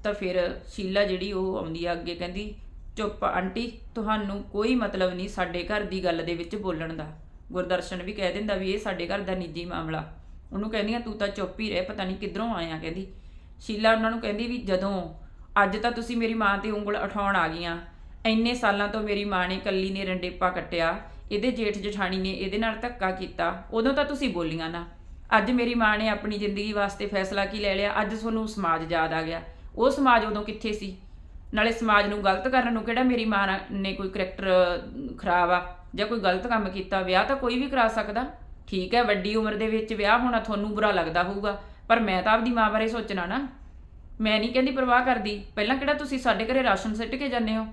ਤਾਂ ਫਿਰ ਸ਼ੀਲਾ ਜਿਹੜੀ ਉਹ ਆਉਂਦੀ ਆ ਅੱਗੇ ਕਹਿੰਦੀ, ਚੁੱਪ ਆਂਟੀ, ਤੁਹਾਨੂੰ ਕੋਈ ਮਤਲਬ ਨਹੀਂ ਸਾਡੇ ਘਰ ਦੀ ਗੱਲ ਦੇ ਵਿੱਚ ਬੋਲਣ ਦਾ। ਗੁਰਦਰਸ਼ਨ ਵੀ ਕਹਿ ਦਿੰਦਾ ਵੀ ਇਹ ਸਾਡੇ ਘਰ ਦਾ ਨਿੱਜੀ ਮਾਮਲਾ। ਉਹਨੂੰ ਕਹਿੰਦੀਆਂ ਤੂੰ ਤਾਂ ਚੁੱਪ ਹੀ ਰਹਿ, ਪਤਾ ਨਹੀਂ ਕਿੱਧਰੋਂ ਆਇਆ, ਕਹਿੰਦੀ। ਸ਼ੀਲਾ ਉਹਨਾਂ ਨੂੰ ਕਹਿੰਦੀ ਵੀ ਜਦੋਂ, ਅੱਜ ਤਾਂ ਤੁਸੀਂ ਮੇਰੀ ਮਾਂ ਤੇ ਉਂਗਲ ਉਠਾਉਣ ਆ ਗਈਆਂ। ਇੰਨੇ ਸਾਲਾਂ ਤੋਂ ਮੇਰੀ ਮਾਂ ਨੇ ਕੱਲੀ ਨੇ ਰੰਡੇਪਾ ਕੱਟਿਆ। ਇਹਦੇ ਜੇਠ ਜਠਾਣੀ ਨੇ ਇਹਦੇ ਨਾਲ ਧੱਕਾ ਕੀਤਾ। ਉਦੋਂ ਤਾਂ ਤੁਸੀਂ ਬੋਲੀਆਂ ਨਾ। ਅੱਜ ਮੇਰੀ ਮਾਂ ਨੇ ਆਪਣੀ ਜ਼ਿੰਦਗੀ ਵਾਸਤੇ ਫੈਸਲਾ ਕੀ ਲੈ ਲਿਆ? ਅੱਜ ਤੁਹਾਨੂੰ ਸਮਾਜ ਯਾਦ ਆ ਗਿਆ। ਉਹ ਸਮਾਜ ਉਦੋਂ ਕਿੱਥੇ ਸੀ? ਨਾਲੇ ਸਮਾਜ ਨੂੰ ਗਲਤ ਕਰਨ ਨੂੰ ਕਿਹੜਾ ਮੇਰੀ ਮਾਂ ਨੇ ਕੋਈ ਕਰੈਕਟਰ ਖਰਾਬ ਆ ਜਾਂ ਕੋਈ ਗਲਤ ਕੰਮ ਕੀਤਾ? ਵਿਆਹ ਤਾਂ ਕੋਈ ਵੀ ਕਰਾ ਸਕਦਾ। ਠੀਕ ਹੈ, ਵੱਡੀ ਉਮਰ ਦੇ ਵਿੱਚ ਵਿਆਹ ਹੋਣਾ ਤੁਹਾਨੂੰ ਬੁਰਾ ਲੱਗਦਾ ਹੋਊਗਾ, ਪਰ ਮੈਂ ਤਾਂ ਆਪਦੀ ਮਾਂ ਬਾਰੇ ਸੋਚਣਾ ਨਾ। ਮੈਂ ਨਹੀਂ ਕਹਿੰਦੀ ਪਰਵਾਹ ਕਰਦੀ। ਪਹਿਲਾਂ ਕਿਹੜਾ ਤੁਸੀਂ ਸਾਡੇ ਘਰੇ ਰਾਸ਼ਨ ਸਿੱਟ ਕੇ ਜਾਂਦੇ ਹੋ?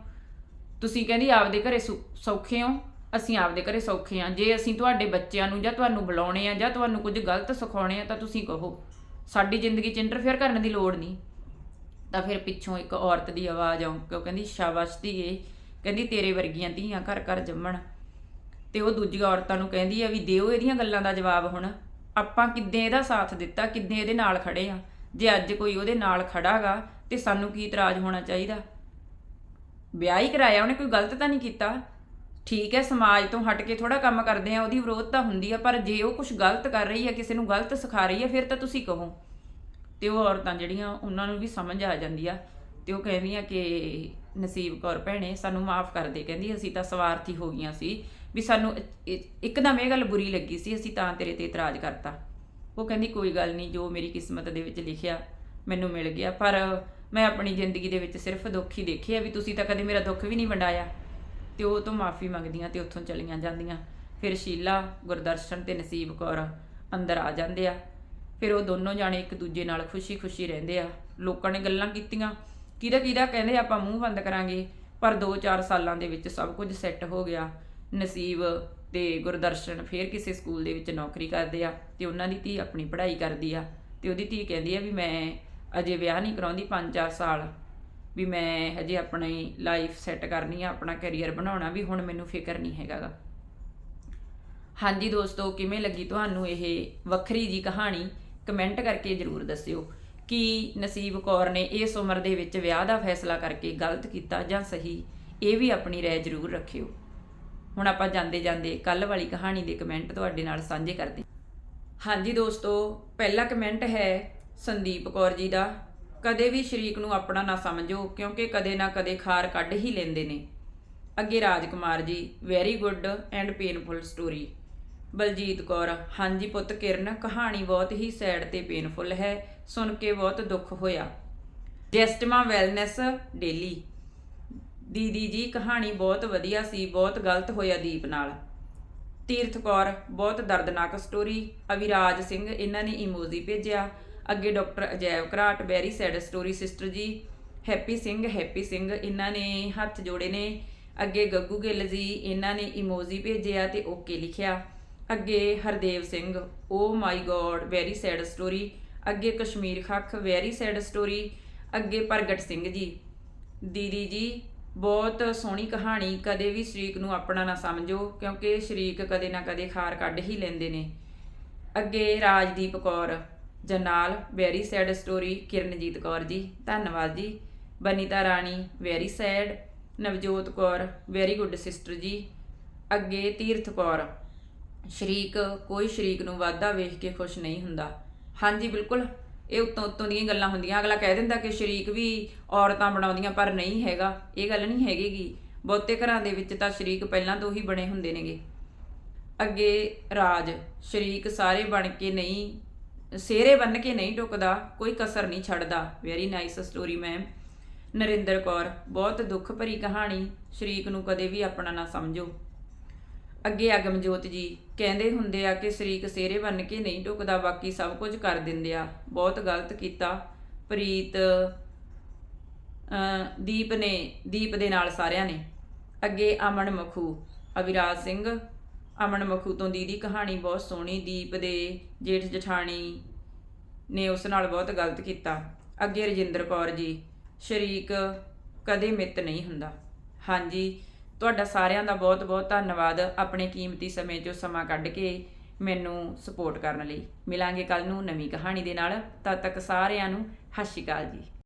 ਤੁਸੀਂ ਕਹਿੰਦੀ ਆਪਦੇ ਘਰੇ ਸੁ- ਸੌਖੇ ਹੋ। ਅਸੀਂ ਆਪਦੇ ਘਰੇ ਸੌਖੇ ਆ ਜੇ ਅਸੀਂ ਤੁਹਾਡੇ ਬੱਚਿਆਂ ਨੂੰ ਜਾਂ ਤੁਹਾਨੂੰ ਬੁਲਾਉਣੇ ਆ ਜਾਂ ਤੁਹਾਨੂੰ ਕੁਝ ਗਲਤ ਸਿਖਾਉਣੇ ਆ ਤਾਂ ਤੁਸੀਂ ਕਹੋ। ਸਾਡੀ ਜ਼ਿੰਦਗੀ 'ਚ ਇੰਟਰਫੇਅਰ ਕਰਨ ਦੀ ਲੋੜ ਨਹੀਂ। ਤਾਂ ਫਿਰ ਪਿੱਛੋਂ ਇੱਕ ਔਰਤ ਦੀ ਆਵਾਜ਼ ਆਉਂ ਕਿ ਉਹ ਕਹਿੰਦੀ, ਸ਼ਾਬਾਸ਼ ਧੀਏ। ਕਹਿੰਦੀ, ਤੇਰੇ ਵਰਗੀਆਂ ਧੀਆਂ ਘਰ ਘਰ ਜੰਮਣ। ਤੇ ਉਹ ਦੂਜੀਆਂ ਔਰਤਾਂ ਨੂੰ ਕਹਿੰਦੀ ਆ ਵੀ, ਦਿਓ ਇਹਦੀਆਂ ਗੱਲਾਂ ਦਾ ਜਵਾਬ ਹੁਣ। ਆਪਾਂ ਕਿੱਦਾਂ ਇਹਦਾ ਸਾਥ ਦਿੱਤਾ? ਕਿੱਦਾਂ ਇਹਦੇ ਨਾਲ ਖੜੇ ਆ? ਜੇ ਅੱਜ ਕੋਈ ਉਹਦੇ ਨਾਲ ਖੜਾਗਾ ਤੇ ਸਾਨੂੰ ਕੀ ਇਤਰਾਜ਼ ਹੋਣਾ ਚਾਹੀਦਾ? ਵਿਆਹ ਹੀ ਕਰਾਇਆ, ਉਹਨੇ ਕੋਈ ਗਲਤ ਤਾਂ ਨਹੀਂ ਕੀਤਾ? ਠੀਕ ਹੈ, ਸਮਾਜ ਤੋਂ ਹਟ ਕੇ ਥੋੜਾ ਕੰਮ ਕਰਦੇ ਆ ਉਹਦੀ ਵਿਰੋਧਤਾ ਹੁੰਦੀ ਆ, ਪਰ ਜੇ ਉਹ ਕੁਝ ਗਲਤ ਕਰ ਰਹੀ ਹੈ, ਕਿਸੇ ਨੂੰ ਗਲਤ ਸਿਖਾ ਰਹੀ ਹੈ, ਫਿਰ ਤਾਂ ਤੁਸੀਂ ਕਹੋ। ਤੇ ਉਹ ਔਰਤਾਂ ਜਿਹੜੀਆਂ, ਉਹਨਾਂ ਨੂੰ ਵੀ ਸਮਝ ਆ ਜਾਂਦੀ ਆ। ਤੇ ਉਹ ਕਹਿੰਦੀਆਂ ਕਿ ਨਸੀਬ ਕੌਰ ਭੈਣੇ, ਸਾਨੂੰ ਮਾਫ ਕਰ ਦੇ। ਕਹਿੰਦੀ, ਅਸੀਂ ਤਾਂ ਸਵਾਰਥੀ ਹੋ ਗਈਆਂ ਸੀ ਵੀ ਸਾਨੂੰ ਇੱਕਦਮ ਇਹ ਗੱਲ ਬੁਰੀ ਲੱਗੀ ਸੀ, ਅਸੀਂ ਤਾਂ ਤੇਰੇ ਤੇ ਇਤਰਾਜ਼ ਕਰਤਾ। ਉਹ ਕਹਿੰਦੀ, ਕੋਈ ਗੱਲ ਨਹੀਂ, ਜੋ ਮੇਰੀ ਕਿਸਮਤ ਦੇ ਵਿੱਚ ਲਿਖਿਆ, ਮੈਨੂੰ ਮਿਲ ਗਿਆ। ਪਰ ਮੈਂ ਆਪਣੀ ਜ਼ਿੰਦਗੀ ਦੇ ਵਿੱਚ ਸਿਰਫ ਦੁੱਖ ਹੀ ਦੇਖੇ ਆ ਵੀ ਤੁਸੀਂ ਤਾਂ ਕਦੇ ਮੇਰਾ ਦੁੱਖ ਵੀ ਨਹੀਂ ਵੰਡਾਇਆ। ਤੇ ਉਹ ਤੋਂ ਮਾਫੀ ਮੰਗਦੀਆਂ ਤੇ ਉੱਥੋਂ ਚਲੀਆਂ ਜਾਂਦੀਆਂ। ਫਿਰ ਸ਼ੀਲਾ, ਗੁਰਦਰਸ਼ਨ ਤੇ ਨਸੀਬ ਕੌਰ ਅੰਦਰ ਆ ਜਾਂਦੇ ਆ। ਫਿਰ ਉਹ ਦੋਨੋਂ ਜਾਣੇ ਇੱਕ ਦੂਜੇ ਨਾਲ ਖੁਸ਼ੀ-ਖੁਸ਼ੀ ਰਹਿੰਦੇ ਆ। ਲੋਕਾਂ ਨੇ ਗੱਲਾਂ ਕੀਤੀਆਂ। ਕਿਹਦਾ ਕਿਹਦਾ ਕਹਿੰਦੇ ਆਪਾਂ ਮੂੰਹ ਬੰਦ ਕਰਾਂਗੇ, ਪਰ 2-4 ਸਾਲਾਂ ਦੇ ਵਿੱਚ ਸਭ ਕੁਝ ਸੈੱਟ ਹੋ ਗਿਆ। ਨਸੀਬ ਤੇ ਗੁਰਦਰਸ਼ਨ ਫਿਰ ਕਿਸੇ ਸਕੂਲ ਦੇ ਵਿੱਚ ਨੌਕਰੀ ਕਰਦੇ ਆ ਤੇ ਉਹਨਾਂ ਦੀ ਧੀ ਆਪਣੀ ਪੜ੍ਹਾਈ ਕਰਦੀ ਆ। ਤੇ ਉਹਦੀ ਧੀ ਕਹਿੰਦੀ ਆ ਵੀ ਮੈਂ ਅਜੇ ਵਿਆਹ ਨਹੀਂ ਕਰਾਉਂਦੀ 5-4 ਸਾਲ। ਵੀ ਮੈਂ ਹਜੇ ਆਪਣੀ ਲਾਈਫ ਸੈੱਟ ਕਰਨੀ ਆ, ਆਪਣਾ ਕੈਰੀਅਰ ਬਣਾਉਣਾ ਵੀ ਹੁਣ ਮੈਨੂੰ ਫਿਕਰ ਨਹੀਂ ਹੈਗਾਗਾ। ਹਾਂਜੀ ਦੋਸਤੋ, ਕਿਵੇਂ ਲੱਗੀ ਤੁਹਾਨੂੰ ਇਹ ਵੱਖਰੀ ਜੀ ਕਹਾਣੀ? ਕਮੈਂਟ ਕਰਕੇ ਜਰੂਰ ਦੱਸਿਓ ਕਿ ਨਸੀਬ ਕੌਰ ਨੇ ਇਸ ਉਮਰ ਦੇ ਵਿੱਚ ਵਿਆਹ ਦਾ ਫੈਸਲਾ ਕਰਕੇ ਗਲਤ ਕੀਤਾ ਜਾਂ ਸਹੀ, ਇਹ ਵੀ ਆਪਣੀ ਰਾਏ ਜਰੂਰ ਰੱਖਿਓ। ਹੁਣ ਆਪਾਂ ਜਾਂਦੇ ਜਾਂਦੇ ਕੱਲ ਵਾਲੀ ਕਹਾਣੀ ਦੇ ਕਮੈਂਟ ਤੁਹਾਡੇ ਨਾਲ ਸਾਂਝੇ ਕਰਦੇ ਹਾਂਜੀ ਦੋਸਤੋ, ਪਹਿਲਾ ਕਮੈਂਟ ਹੈ ਸੰਦੀਪ ਕੌਰ ਜੀ ਦਾ। ਕਦੇ ਵੀ ਸ਼ਰੀਕ ਨੂੰ ਆਪਣਾ ਨਾ ਸਮਝੋ, ਕਿਉਂਕਿ ਕਦੇ ਨਾ ਕਦੇ ਖਾਰ ਕੱਢ ਹੀ ਲੈਂਦੇ ਨੇ। ਅੱਗੇ Rajkumar ji very good and painful story Baljeet Kaur, ਹਾਂਜੀ ਪੁੱਤ ਕਿਰਨ, ਕਹਾਣੀ ਬਹੁਤ ਹੀ ਸੈਡ ਤੇ ਪੇਨਫੁਲ ਹੈ, ਸੁਣ ਕੇ ਬਹੁਤ ਦੁੱਖ ਹੋਇਆ। ਜੈਸਟਮਾ ਵੈਲਨੈਸ, ਡੇਲੀ। ਦੀਦੀ ਜੀ, ਕਹਾਣੀ ਬਹੁਤ ਵਧੀਆ ਸੀ, ਬਹੁਤ ਗਲਤ ਹੋਇਆ ਦੀਪ ਨਾਲ। ਤੀਰਥ ਕੌਰ, ਬਹੁਤ ਦਰਦਨਾਕ ਸਟੋਰੀ ਅਵਿਰਾਜ ਸਿੰਘ, ਇਹਨਾਂ ਨੇ ਇਮੋਜੀ ਭੇਜਿਆ। ਅੱਗੇ doctor Ajaib Gharat, very sad story sister ji, Happy Singh Happy Singh, ਇਹਨਾਂ ਨੇ ਹੱਥ ਜੋੜੇ ਨੇ, ਅੱਗੇ ਗੱਗੂ ਗਿੱਲ ਜੀ, ਇਹਨਾਂ ਨੇ ਇਮੋਜੀ ਭੇਜਿਆ ਤੇ ਓਕੇ ਲਿਖਿਆ। ਅੱਗੇ Hardev Singh, oh my god, very sad story. ਅੱਗੇ Kashmir Khakh, very sad story. ਅੱਗੇ ਪ੍ਰਗਟ ਸਿੰਘ ਜੀ। ਦੀਦੀ ਜੀ, ਬਹੁਤ ਸੋਹਣੀ ਕਹਾਣੀ, ਕਦੇ ਵੀ ਸ਼ਰੀਕ ਨੂੰ ਆਪਣਾ ਨਾ ਸਮਝੋ, ਕਿਉਂਕਿ ਸ਼ਰੀਕ ਕਦੇ ਨਾ ਕਦੇ ਖਾਰ ਕੱਢ ਹੀ ਲੈਂਦੇ ਨੇ। ਅੱਗੇ Rajdeep Kaur ਜਨਾਲ very sad story Kiranjeet Kaur ji, ਧੰਨਵਾਦ ਜੀ। Banita Rani, very sad. Navjot Kaur, very good sister ji. ਅੱਗੇ ਤੀਰਥ ਕੌਰ। ਸ਼ਰੀਕ, ਕੋਈ ਸ਼ਰੀਕ ਨੂੰ ਵਾਧਾ ਵੇਖ ਕੇ ਖੁਸ਼ ਨਹੀਂ ਹੁੰਦਾ। ਹਾਂਜੀ, ਬਿਲਕੁਲ। ਇਹ ਉੱਤੋਂ ਉੱਤੋਂ ਦੀਆਂ ਗੱਲਾਂ ਹੁੰਦੀਆਂ। ਅਗਲਾ ਕਹਿ ਦਿੰਦਾ ਕਿ ਸ਼ਰੀਕ ਵੀ ਔਰਤਾਂ ਬਣਾਉਂਦੀਆਂ, ਪਰ ਨਹੀਂ ਹੈਗਾ। ਇਹ ਗੱਲ ਨਹੀਂ ਹੈਗੀਗੀ। ਬਹੁਤੇ ਘਰਾਂ ਦੇ ਵਿੱਚ ਤਾਂ ਸ਼ਰੀਕ ਪਹਿਲਾਂ ਤੋਂ ਹੀ ਬਣੇ ਹੁੰਦੇ ਨੇਗੇ। ਅੱਗੇ ਰਾਜ। ਸ਼ਰੀਕ ਸਾਰੇ ਬਣ ਕੇ ਨਹੀਂ ਸਿਹਰੇ ਬਣ ਕੇ ਨਹੀਂ ਟੁਕਦਾ, ਕੋਈ ਕਸਰ ਨਹੀਂ ਛੱਡਦਾ। Very nice story ma'am Narinder Kaur, ਬਹੁਤ ਦੁੱਖ ਭਰੀ ਕਹਾਣੀ। ਸ਼ਰੀਕ ਨੂੰ ਕਦੇ ਵੀ ਆਪਣਾ ਨਾ ਸਮਝੋ। ਅੱਗੇ ਅਗਮਜੋਤ ਜੀ ਕਹਿੰਦੇ ਹੁੰਦੇ ਆ ਕਿ ਸ਼ਰੀਕ ਸਿਹਰੇ ਬਣ ਕੇ ਨਹੀਂ ਟੁਕਦਾ, ਬਾਕੀ ਸਭ ਕੁਝ ਕਰ ਦਿੰਦੇ ਆ। ਬਹੁਤ ਗਲਤ ਕੀਤਾ। ਪ੍ਰੀਤ ਦੀਪ ਨੇ, ਦੀਪ ਦੇ ਨਾਲ ਸਾਰਿਆਂ ਨੇ। ਅੱਗੇ ਅਮਨ ਮਖੂ, ਅਵਿਰਾਜ ਸਿੰਘ ਅਮਨ ਮਖੂ ਤੋਂ ਦੀ ਕਹਾਣੀ ਬਹੁਤ ਸੋਹਣੀ, ਦੀਪ ਦੇ ਜੇਠ ਜਠਾਣੀ ਨੇ ਉਸ ਨਾਲ ਬਹੁਤ ਗਲਤ ਕੀਤਾ। ਅੱਗੇ ਰਜਿੰਦਰ ਕੌਰ ਜੀ, ਸ਼ਰੀਕ ਕਦੇ ਮਿੱਤ ਨਹੀਂ ਹੁੰਦਾ। ਹਾਂਜੀ, ਤੁਹਾਡਾ ਸਾਰਿਆਂ ਦਾ ਬਹੁਤ ਬਹੁਤ ਧੰਨਵਾਦ ਆਪਣੇ ਕੀਮਤੀ ਸਮੇਂ 'ਚੋਂ ਸਮਾਂ ਕੱਢ ਕੇ ਮੈਨੂੰ ਸਪੋਰਟ ਕਰਨ ਲਈ। ਮਿਲਾਂਗੇ ਕੱਲ ਨੂੰ ਨਵੀਂ ਕਹਾਣੀ ਦੇ ਨਾਲ। ਤਦ ਤੱਕ ਸਾਰਿਆਂ ਨੂੰ ਸਤਿ ਸ਼੍ਰੀ ਅਕਾਲ ਜੀ।